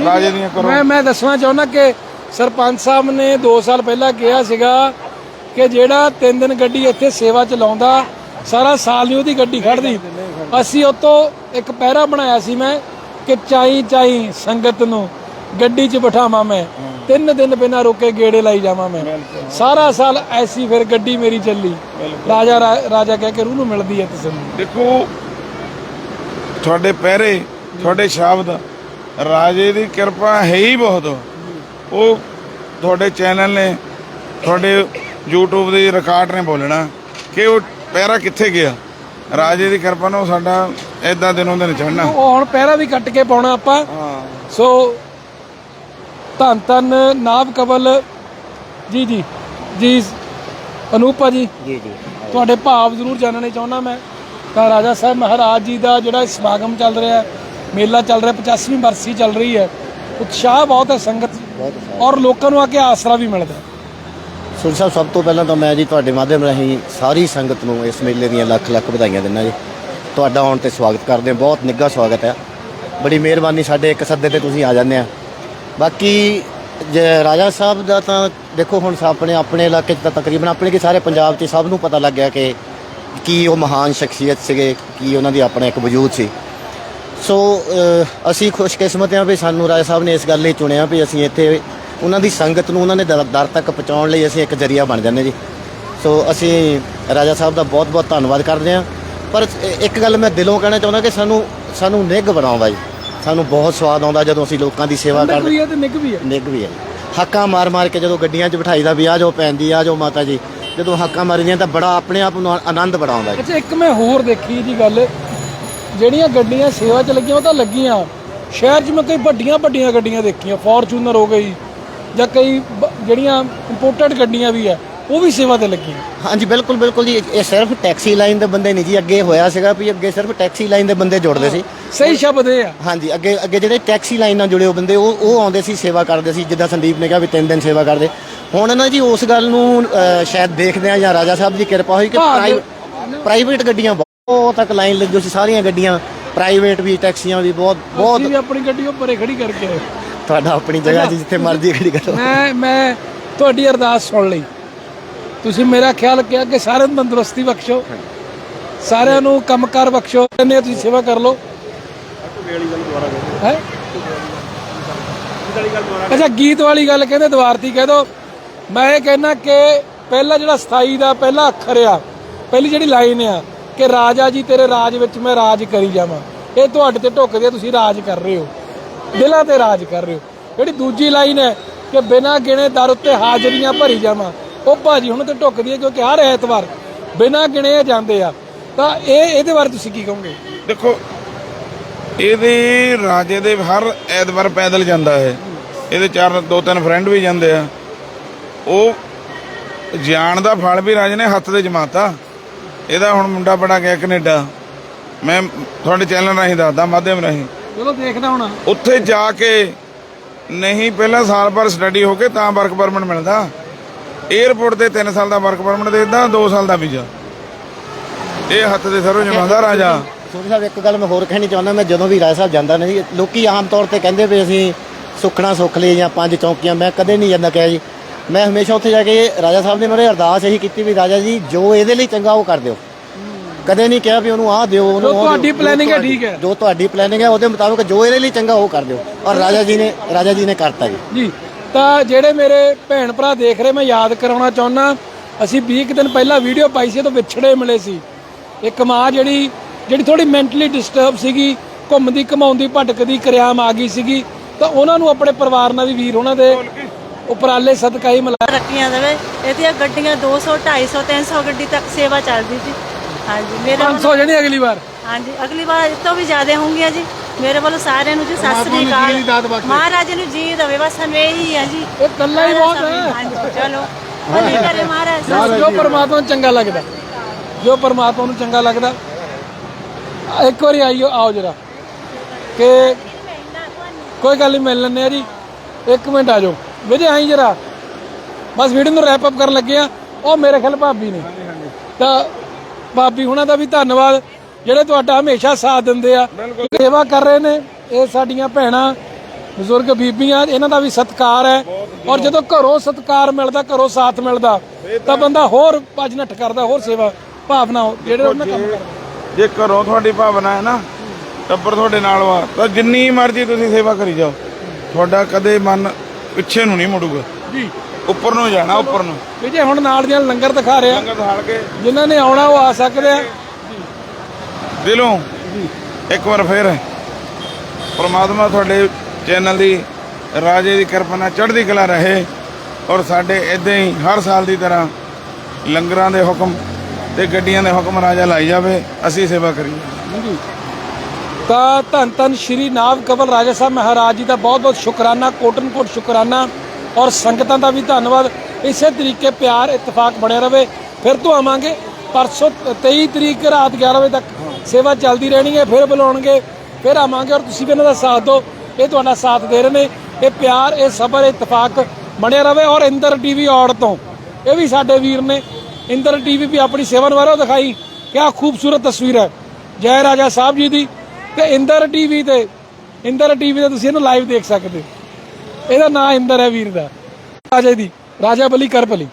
ਰਾਜੇ ਦੀਆਂ ਕਰੋ। ਮੈਂ ਮੈਂ ਦੱਸਣਾ ਚਾਹੁੰਦਾ ਕਿ ਸਰਪੰਚ ਸਾਹਿਬ ਨੇ 2 ਸਾਲ ਪਹਿਲਾਂ ਕਿਹਾ ਸੀਗਾ ਕਿ ਜਿਹੜਾ 3 ਦਿਨ ਗੱਡੀ ਇੱਥੇ ਸੇਵਾ ਚ ਲਾਉਂਦਾ ਸਾਰਾ ਸਾਲ ਨਹੀਂ ਉਹਦੀ ਗੱਡੀ ਖੜਦੀ। ਅਸੀਂ ਉਤੋਂ ਇੱਕ ਪਹਿਰਾ ਬਣਾਇਆ ਸੀ ਮੈਂ ਕਿ ਚਾਈ ਚਾਈ ਸੰਗਤ ਨੂੰ ਗੱਡੀ 'ਚ ਬਿਠਾਵਾਂ ਮੈਂ। ਤਿੰਨ ਦਿਨ ਬਿਨਾਂ ਰੋਕੇ ਗੇੜੇ ਲਾਈ ਜਾਵਾਂ ਮੈਂ। ਸਾਰਾ ਸਾਲ ਐਸੀ ਫਿਰ ਗੱਡੀ ਮੇਰੀ ਚੱਲੀ। ਰਾਜਾ ਰਾਜਾ ਕਹਿ ਕੇ ਰੂਹ ਨੂੰ ਮਿਲਦੀ ਹੈ ਤਸੱਲੀ ਦੇਖੋ ਤੁਹਾਡੇ ਪਹਿਰੇ ਤੁਹਾਡੇ ਸ਼ਬਦ ਰਾਜੇ ਦੀ ਕਿਰਪਾ ਹੈ ਹੀ ਬਹੁਤ। ਉਹ ਤੁਹਾਡੇ ਚੈਨਲ ਨੇ ਤੁਹਾਡੇ YouTube ਦੇ ਰਿਕਾਰਡ ਨੇ ਬੋਲਣਾ ਕਿ ਉਹ ਪਹਿਰਾ ਕਿੱਥੇ ਗਿਆ। ਰਾਜੇ ਦੀ ਕਿਰਪਾ ਨਾਲ ਸਾਡਾ ਐਦਾਂ ਦਿਨੋਂ ਦਿਨ ਚੜ੍ਹਨਾ। ਉਹ ਹੁਣ ਪਹਿਰਾ ਵੀ ਕੱਟ ਕੇ ਪਾਉਣਾ ਆਪਾਂ। ਸੋ ਧੰਨ ਧੰਨ ਨਾਭ ਕਬਲ ਜੀ ਜੀ ਜੀ ਅਨੂਪਾ ਜੀ ਜੀ ਜੀ। ਤੁਹਾਡੇ ਭਾਵ ਜ਼ਰੂਰ ਜਾਣਨੇ ਚਾਹੁੰਦਾ ਮੈਂ। ਤਾਂ ਰਾਜਾ ਸਾਹਿਬ ਮਹਾਰਾਜ ਜੀ ਦਾ ਜਿਹੜਾ ਸਮਾਗਮ ਚੱਲ ਰਿਹਾ ਮੇਲਾ ਚੱਲ ਰਿਹਾ 85ਵੀਂ ਬਰਸੀ ਚੱਲ ਰਹੀ ਹੈ। ਉਤਸ਼ਾਹ ਬਹੁਤ ਹੈ ਸੰਗਤ ਔਰ ਲੋਕਾਂ ਨੂੰ ਆ ਕੇ ਆਸਰਾ ਵੀ ਮਿਲਦਾ। ਸੁਰ ਸਾਹਿਬ ਸਭ ਤੋਂ ਪਹਿਲਾਂ ਤਾਂ ਮੈਂ ਜੀ ਤੁਹਾਡੇ ਮਾਧਿਅਮ ਰਾਹੀਂ ਸਾਰੀ ਸੰਗਤ ਨੂੰ ਇਸ ਮੇਲੇ ਦੀਆਂ ਲੱਖ ਲੱਖ ਵਧਾਈਆਂ ਦਿੰਦਾ ਜੀ। ਤੁਹਾਡਾ ਆਉਣ ਤੇ ਸਵਾਗਤ ਕਰਦੇ ਹਾਂ। ਬਹੁਤ ਨਿੱਘਾ ਸਵਾਗਤ ਹੈ। ਬੜੀ ਮਿਹਰਬਾਨੀ ਸਾਡੇ ਇੱਕ ਸੱਦੇ ਤੇ ਤੁਸੀਂ ਆ ਜਾਂਦੇ ਆ ਬਾਕੀ ਜੇ ਰਾਜਾ ਸਾਹਿਬ ਦਾ ਤਾਂ ਦੇਖੋ ਹੁਣ ਆਪਣੇ ਆਪਣੇ ਇਲਾਕੇ 'ਚ ਤਾਂ ਤਕਰੀਬਨ ਆਪਣੇ ਕਿ ਸਾਰੇ ਪੰਜਾਬ 'ਚ ਸਭ ਨੂੰ ਪਤਾ ਲੱਗ ਗਿਆ ਕਿ ਕੀ ਉਹ ਮਹਾਨ ਸ਼ਖਸੀਅਤ ਸੀਗੇ, ਕੀ ਉਹਨਾਂ ਦੀ ਆਪਣਾ ਇੱਕ ਵਜੂਦ ਸੀ। ਸੋ ਅਸੀਂ ਖੁਸ਼ਕਿਸਮਤ ਹਾਂ ਵੀ ਸਾਨੂੰ ਰਾਜਾ ਸਾਹਿਬ ਨੇ ਇਸ ਗੱਲ ਲਈ ਚੁਣਿਆ ਵੀ ਅਸੀਂ ਇੱਥੇ ਉਹਨਾਂ ਦੀ ਸੰਗਤ ਨੂੰ ਉਹਨਾਂ ਦੇ ਦਰ ਦਰ ਤੱਕ ਪਹੁੰਚਾਉਣ ਲਈ ਅਸੀਂ ਇੱਕ ਜਰੀਆ ਬਣ ਜਾਂਦੇ ਜੀ। ਸੋ, ਅਸੀਂ ਰਾਜਾ ਸਾਹਿਬ ਦਾ ਬਹੁਤ ਬਹੁਤ ਧੰਨਵਾਦ ਕਰਦੇ ਹਾਂ। ਪਰ ਇੱਕ ਗੱਲ ਮੈਂ ਦਿਲੋਂ ਕਹਿਣਾ ਚਾਹੁੰਦਾ ਕਿ ਸਾਨੂੰ ਸਾਨੂੰ ਨਿੱਘ ਬਣਾਉਂਦਾ ਜੀ ਸਾਨੂੰ ਬਹੁਤ ਸਵਾਦ ਆਉਂਦਾ ਜਦੋਂ ਅਸੀਂ ਲੋਕਾਂ ਦੀ ਸੇਵਾ ਕਰਦੇ ਹੈ ਤੇ ਨਿੱਘ ਵੀ ਹੈ। ਨਿੱਘ ਵੀ ਹੈ। ਹੱਕਾਂ ਮਾਰ ਮਾਰ ਕੇ ਜਦੋਂ ਗੱਡੀਆਂ 'ਚ ਬਿਠਾਈਦਾ ਵੀ ਆ ਜਾਓ ਭੈਣ ਜੀ ਆ ਜਾਓ ਮਾਤਾ ਜੀ। ਜਦੋਂ ਹੱਕਾਂ ਮਾਰੀਆਂ ਤਾਂ ਬੜਾ ਆਪਣੇ ਆਪ ਨੂੰ ਆਨੰਦ ਬੜਾ ਆਉਂਦਾ ਜੀ ਅੱਛਾ ਇੱਕ ਮੈਂ ਹੋਰ ਦੇਖੀ ਜੀ ਗੱਲ। ਜਿਹੜੀਆਂ ਗੱਡੀਆਂ ਸੇਵਾ 'ਚ ਲੱਗੀਆਂ ਉਹ ਤਾਂ ਲੱਗੀਆਂ। ਸ਼ਹਿਰ 'ਚ ਮੈਂ ਕਈ ਵੱਡੀਆਂ ਵੱਡੀਆਂ ਗੱਡੀਆਂ ਦੇਖੀਆਂ। ਫੋਰਚੂਨਰ ਹੋ ਗਈ ਜਾਂ ਕਈ ਬ- ਜਿਹੜੀਆਂ ਇੰਪੋਰਟਡ ਗੱਡੀਆਂ ਵੀ ਆ ਉਹ ਵੀ ਸੇਵਾ ਤੇ ਲੱਗੀਆਂ ਹਾਂਜੀ ਬਿਲਕੁਲ ਬਿਲਕੁਲ ਜੀ। ਇਹ ਸਿਰਫ ਟੈਕਸੀ ਲਾਈਨ ਦੇ ਬੰਦੇ ਨਹੀਂ ਜੀ। ਅੱਗੇ ਹੋਇਆ ਸੀਗਾ ਵੀ ਅੱਗੇ ਸਿਰਫ ਟੈਕਸੀ ਲਾਈਨ ਦੇ ਬੰਦੇ ਜੁੜਦੇ ਸੀ। ਸਹੀ ਸ਼ਬਦ ਇਹ ਆ। ਹਾਂਜੀ ਅੱਗੇ ਅੱਗੇ ਜਿਹੜੇ ਟੈਕਸੀ ਲਾਈਨ ਨਾਲ ਜੁੜੇ ਹੋ ਬੰਦੇ ਉਹ ਉਹ ਆਉਂਦੇ ਸੀ ਸੇਵਾ ਕਰਦੇ ਸੀ। ਜਿੱਦਾਂ ਸੰਦੀਪ ਨੇ ਕਿਹਾ ਵੀ ਤਿੰਨ ਦਿਨ ਸੇਵਾ ਕਰਦੇ। ਹੁਣ ਨਾ ਜੀ ਉਸ ਗੱਲ ਨੂੰ ਸ਼ਾਇਦ ਦੇਖਦੇ ਆ ਜਾਂ ਰਾਜਾ ਸਾਹਿਬ ਦੀ ਕਿਰਪਾ ਹੋਈ ਕਿ ਭਾਗ ਪ੍ਰਾਈਵੇਟ ਗੱਡੀਆਂ ਬਹੁਤ ਤੱਕ ਲਾਈਨ ਲੱਗੀ ਹੋਈ ਸੀ ਸਾਰੀਆਂ ਗੱਡੀਆਂ। ਪ੍ਰਾਈਵੇਟ ਵੀ ਟੈਕਸੀਆਂ ਵੀ ਬਹੁਤ ਬਹੁਤ ਅਸੀਂ ਵੀ ਆਪਣੀ ਗੱਡੀ ਉਹ ਪਰੇ ਖੜੀ ਕਰਕੇ ਆਏ। ਤੁਹਾਡਾ ਆਪਣੀ ਜਗ੍ਹਾ ਜੀ ਜਿੱਥੇ ਮਰਜ਼ੀ ਖੜੀ ਕਰੋ। ਮੈਂ ਮੈਂ ਤੁਹਾਡੀ ਅਰਦਾਸ ਸੁਣ ਲਈ। ਤੁਸੀਂ ਮੇਰਾ ਖਿਆਲ ਕਿਹਾ ਕਿ ਸਾਰਿਆਂ ਨੂੰ ਤੰਦਰੁਸਤੀ ਬਖਸ਼ੋ। ਸਾਰਿਆਂ ਨੂੰ ਕੰਮਕਾਰ ਬਖਸ਼ੋ। ਕਹਿੰਦੇ ਤੁਸੀਂ ਸੇਵਾ ਕਰ ਲਓ। ਹੈ? ਅੱਛਾ ਗੀਤ ਵਾਲੀ ਗੱਲ ਕਹਿੰਦੇ ਦਵਾਰਤੀ ਕਹਿ ਦੋ। ਮੈਂ ਇਹ ਕਹਿਣਾ ਕਿ ਪਹਿਲਾ ਜਿਹੜਾ 27 ਦਾ ਪਹਿਲਾ ਅੱਖਰ ਆ ਪਹਿਲੀ ਜਿਹੜੀ ਲਾਈਨ ਆ ਕਿ ਰਾਜਾ ਜੀ ਤੇਰੇ ਰਾਜ ਵਿੱਚ ਮੈਂ ਰਾਜ ਕਰੀ ਜਾਵਾਂ। ਇਹ ਤੁਹਾਡੇ ਤੇ ਢੁੱਕਦੇ ਤੁਸੀਂ ਰਾਜ ਕਰ ਰਹੇ ਹੋ। ਦਿਲਾਂ ਤੇ ਰਾਜ ਕਰ ਰਹੇ ਹੋ। ਜਿਹੜੀ ਦੂਜੀ ਲਾਈਨ ਹੈ ਕਿ ਬਿਨਾਂ ਗਿਣੇ ਦਰ ਉੱਤੇ ਹਾਜ਼ਰੀਆਂ ਭਰੀ ਜਾਵਾਂ ਉਹ ਭਾਜੀ ਹੁਣ ਤੇ ਢੁੱਕਦੀ ਹੈ ਕਿਉਂਕਿ ਹਰ ਐਤਵਾਰ ਬਿਨਾਂ ਗਿਣੇ ਜਾਂਦੇ ਆ। ਤਾਂ ਇਹ ਇਹਦੇ ਬਾਰੇ ਤੁਸੀਂ ਕੀ ਕਹੋਗੇ? ਦੇਖੋ ਇਹਦੇ ਰਾਜੇ ਦੇ ਹਰ ਐਤਵਾਰ ਪੈਦਲ ਜਾਂਦਾ ਹੈ ਇਹਦੇ ਚਾਰ ਦੋ ਤਿੰਨ ਫਰੈਂਡ ਵੀ ਜਾਂਦੇ ਆ। ਉਹ ਜਾਣ ਦਾ ਫਲ ਵੀ ਰਾਜੇ ਨੇ ਹੱਥ ਤੇ ਜਮਾਤਾ ਇਹਦਾ ਹੁਣ ਮੁੰਡਾ ਬੜਾ ਗਿਆ ਕੈਨੇਡਾ। ਮੈਂ ਤੁਹਾਡੇ ਚੈਨਲ ਰਾਹੀਂ ਦੱਸਦਾ ਮਾਧਿਅਮ ਰਾਹੀਂ। ਚਲੋ ਦੇਖਦਾ ਹੁਣ। ਉੱਥੇ ਜਾ ਕੇ ਨਹੀਂ ਪਹਿਲਾਂ ਸਾਲ ਭਰ ਸਟੱਡੀ ਹੋ ਕੇ ਤਾਂ ਵਰਕ ਪਰਮਿਟ ਮਿਲਦਾ। 에어ਪੋਰਟ ਤੇ 3 ਸਾਲ ਦਾ ਵਰਕ ਪਰਮਿਟ ਦੇ ਦਿੰਦਾ 2 ਸਾਲ ਦਾ ਵੀਜ਼ਾ ਇਹ ਹੱਥ ਦੇ ਸਰੋਂ ਜਮਾਉਂਦਾ ਰਾਜਾ। ਸੋਢੀ ਸਾਹਿਬ ਇੱਕ ਗੱਲ ਮੈਂ ਹੋਰ ਕਹਿਣੀ ਚਾਹੁੰਦਾ ਮੈਂ ਜਦੋਂ ਵੀ ਰਾਏ ਸਾਹਿਬ ਜਾਂਦਾ ਨਹੀਂ ਲੋਕੀ ਆਮ ਤੌਰ ਤੇ ਕਹਿੰਦੇ ਵੀ ਅਸੀਂ ਸੁੱਖਣਾ ਸੁੱਖ ਲਈ ਜਾਂ ਪੰਜ ਚੌਂਕੀਆਂ ਮੈਂ ਕਦੇ ਨਹੀਂ ਜਾਂਦਾ ਕਿਹਾ ਜੀ। ਮੈਂ ਹਮੇਸ਼ਾ ਉੱਥੇ ਜਾ ਕੇ ਰਾਜਾ ਸਾਹਿਬ ਨੇ ਮੇਰੇ ਅਰਦਾਸ ਇਹੀ ਕੀਤੀ ਵੀ ਰਾਜਾ ਜੀ ਜੋ ਇਹਦੇ ਲਈ ਚੰਗਾ ਉਹ ਕਰ ਦਿਓ। ਕਦੇ ਨਹੀਂ ਕਿਹਾ ਵੀ ਉਹਨੂੰ ਆਹ ਦਿਓ ਉਹਨੂੰ ਉਹ। ਤੁਹਾਡੀ planning ਹੈ, ਠੀਕ ਹੈ। ਜੋ ਤੁਹਾਡੀ ਪਲੈਨਿੰਗ ਹੈ ਉਹਦੇ ਮੁਤਾਬਕ ਜੋ ਇਹਦੇ ਲਈ ਚੰਗਾ ਉਹ ਕਰ ਦਿਓ। ਔਰ ਰਾਜਾ ਜੀ ਨੇ ਰਾਜਾ ਜੀ ਨੇ ਕਰਤਾ ਜੀ। ਜੀ। ਤਾਂ ਜਿਹੜੇ ਮੇਰੇ ਭੈਣ ਭਰਾ ਦੇਖ ਰਹੇ ਮੈਂ ਯਾਦ ਕਰਾਉਣਾ ਚਾਹੁੰਦਾ ਅਸੀਂ 20 ਕੁ ਦਿਨ ਪਹਿਲਾਂ ਵੀਡੀਓ ਪਾਈ ਸੀ ਤਾਂ ਵਿਛੜੇ ਮਿਲੇ ਸੀ। ਇੱਕ ਮਾਂ ਜਿਹੜੀ ਜਿਹੜੀ ਥੋੜੀ ਮੈਂਟਲੀ ਡਿਸਟਰਬ ਸੀਗੀ ਘੁੰਮਦੀ ਘਮਾਉਂਦੀ ਭਟਕਦੀ ਕਰਿਆਮ ਆ ਗਈ ਸੀਗੀ ਤਾਂ ਉਹਨਾਂ ਨੂੰ ਆਪਣੇ ਪਰਿਵਾਰ ਨਾਲ ਵੀ ਵੀਰ ਉਹਨਾਂ ਦੇ ਉਪਰਾਲੇ ਸਦਕਾ ਹੀ ਮਿਲਾ। ਰੱਖੀਆਂ ਦੇਵੇ ਇਹਦੀਆਂ ਗੱਡੀਆਂ 200 250 300 ਗੱਡੀ ਤੱਕ ਸੇਵਾ ਚੱਲਦੀ ਜੀ ਹਾਂਜੀ ਮੇਰੇ ਵੱਲੋਂ- 500 ਜਣੀ ਅਗਲੀ ਵਾਰ? ਹਾਂਜੀ ਅਗਲੀ ਵਾਰ ਇਸ ਤੋਂ ਵੀ ਜ਼ਿਆਦਾ ਹੋਣਗੀਆਂ ਜੀ। ਮੇਰੇ ਵੱਲੋਂ ਸਾਰਿਆਂ ਨੂੰ ਜੀ ਸਤਿ ਸ੍ਰੀ ਅਕਾਲ। ਮਹਾਰਾਜ ਨੂੰ ਜੀ ਦੇਵੇ ਬਸ ਸਾਨੂੰ ਇਹੀ ਹੈ ਜੀ। ਇਹ ਕੱਲਾ ਹੀ ਬਹੁਤ ਹੈ। ਚਲੋ। ਭਲੀ ਕਰੇ ਮਹਾਰਾਜ ਜੋ- ਪਰਮਾਤਮਾ ਨੂੰ ਚੰਗਾ ਲੱਗਦਾ ਜੋ ਪਰਮਾਤਮਾ ਨੂੰ ਚੰਗਾ ਲੱਗਦਾ। ਇੱਕ ਵਾਰੀ ਆਈਓ ਆਓ ਜਰਾ। ਕਿ ਕੋਈ ਗੱਲ ਨਹੀਂ ਮਿਲ ਲੈਂਦੇ ਆ ਜੀ। ਇੱਕ ਮਿੰਟ ਆ ਜਾਓ। ਵੀਰੇ ਆਈ ਜਰਾ। ਬਸ ਵੀਡੀਓ ਨੂੰ ਰੈਪ ਅਪ ਕਰਨ ਲੱਗੇ ਆ। ਉਹ ਮੇਰੇ ਖਿਆਲ ਭਾਬੀ ਨੇ। ਤਾਂ ਭਾਬੀ ਹੁਣਾਂ ਦਾ ਵੀ ਧੰਨਵਾਦ। ਜਿਹੜੇ ਤੁਹਾਡਾ ਹਮੇਸ਼ਾ ਸਾਥ ਦਿੰਦੇ ਆ ਸੇਵਾ ਕਰ ਰਹੇ ਨੇ ਇਹ ਸਾਡੀਆਂ ਭੈਣਾਂ ਬਜ਼ੁਰਗ ਬੀਬੀਆਂ ਇਹਨਾਂ ਦਾ ਵੀ ਸਤਿਕਾਰ ਹੈ। ਔਰ ਜਦੋਂ ਘਰੋਂ ਸਤਿਕਾਰ ਮਿਲਦਾ ਘਰੋਂ ਸਾਥ ਮਿਲਦਾ ਤਾਂ ਬੰਦਾ ਹੋਰ ਭੱਜ ਨੱਠ ਕਰਦਾ ਹੋਰ ਸੇਵਾ ਭਾਵਨਾ ਜਿਹੜੇ ਉਹਨਾਂ ਕੰਮ ਕਰਦੇ ਜੇ ਘਰੋਂ ਤੁਹਾਡੀ ਭਾਵਨਾ ਹੈ ਨਾ ਟੱਬਰ ਤੁਹਾਡੇ ਨਾਲ ਵਾ ਤਾਂ ਜਿੰਨੀ ਮਰਜ਼ੀ ਤੁਸੀਂ ਸੇਵਾ ਕਰੀ ਜਾਓ। ਤੁਹਾਡਾ ਕਦੇ ਮਨ ਪਿੱਛੇ ਨੂੰ ਨਹੀਂ ਮੁੜੂਗਾ। ਜੀ। ਉੱਪਰ ਨੂੰ ਜਾਣਾ ਉੱਪਰ ਨੂੰ। ਵੀ ਜੇ ਹੁਣ ਨਾਲ ਦੀਆਂ ਲੰਗਰ ਦਿਖਾ ਰਿਹਾ ਲੰਗਰ ਹਾਲ ਕੇ। ਜਿਨ੍ਹਾਂ ਨੇ ਆਉਣਾ ਉਹ ਆ ਸਕਦੇ ਆ। ਦਿਲੋਂ ਇੱਕ ਵਾਰ ਫੇਰ ਪਰਮਾਤਮਾ ਤੁਹਾਡੇ ਚੈਨਲ ਦੀ ਰਾਜੇ ਦੀ ਕਿਰਪਾ ਨਾਲ ਚੜ੍ਹਦੀ ਕਲਾ ਰਹੇ ਔਰ ਸਾਡੇ ਇਦਾਂ ਹੀ ਹਰ ਸਾਲ ਦੀ ਤਰ੍ਹਾਂ ਲੰਗਰਾਂ ਦੇ ਹੁਕਮ ਤੇ ਗੱਡੀਆਂ ਦੇ ਹੁਕਮ ਰਾਜਾ ਲਾਈ ਜਾਵੇ, ਅਸੀਂ ਸੇਵਾ ਕਰੀਏ। ਤਾਂ ਧੰਨ ਧੰਨ ਸ਼੍ਰੀ ਨਾਭ ਕਵਲ ਰਾਜਾ ਸਾਹਿਬ ਮਹਾਰਾਜ ਜੀ ਦਾ ਬਹੁਤ ਬਹੁਤ ਸ਼ੁਕਰਾਨਾ, ਕੋਟਨ ਕੋਟ ਸ਼ੁਕਰਾਨਾ ਔਰ ਸੰਗਤਾਂ ਦਾ ਵੀ ਧੰਨਵਾਦ। ਇਸੇ ਤਰੀਕੇ ਪਿਆਰ, ਇਤਫਾਕ ਬਣਿਆ ਰਵੇ ਫਿਰ ਤੋਂ ਆਵਾਂਗੇ, ਪਰਸੋਂ 23 ਤਰੀਕ ਰਾਤ 11 ਵਜੇ ਤੱਕ ਸੇਵਾ ਚੱਲਦੀ ਰਹਿਣੀ ਹੈ, ਫਿਰ ਬੁਲਾਉਣਗੇ, ਫਿਰ ਆਵਾਂਗੇ ਔਰ ਤੁਸੀਂ ਵੀ ਇਹਨਾਂ ਦਾ ਸਾਥ ਦਿਓ। ਇਹ ਤੁਹਾਡਾ ਸਾਥ ਦੇ ਰਹੇ ਨੇ। ਇਹ ਪਿਆਰ, ਇਹ ਸਬਰ, ਇਹ ਇਤਫਾਕ ਬਣਿਆ ਰਵੇ ਔਰ ਇੰਦਰ ਟੀਵੀ ਔੜ ਤੋਂ। ਇਹ ਵੀ ਸਾਡੇ ਵੀਰ ਨੇ। ਇੰਦਰ ਟੀਵੀ ਵੀ ਆਪਣੀ ਸੇਵਾ ਨਿਭਾ ਰਿਹਾ ਦਿਖਾਈ। ਕਿਆ ਖੂਬਸੂਰਤ ਤਸਵੀਰ ਹੈ। ਜੈ ਰਾਜਾ ਸਾਹਿਬ ਜੀ ਦੀ ਤੇ ਇੰਦਰ ਟੀਵੀ ਤੇ। ਇੰਦਰ ਟੀਵੀ ਤੇ ਤੁਸੀਂ ਇਹਨੂੰ ਲਾਈਵ ਦੇਖ ਸਕਦੇ। ਹੋ ਇਹਦਾ ਨਾਮ ਇੰਦਰ ਹੈ ਵੀਰ ਦਾ। ਰਾਜੇ ਦੀ। ਰਾਜਾ ਬਲੀ ਕਰਪਲੀ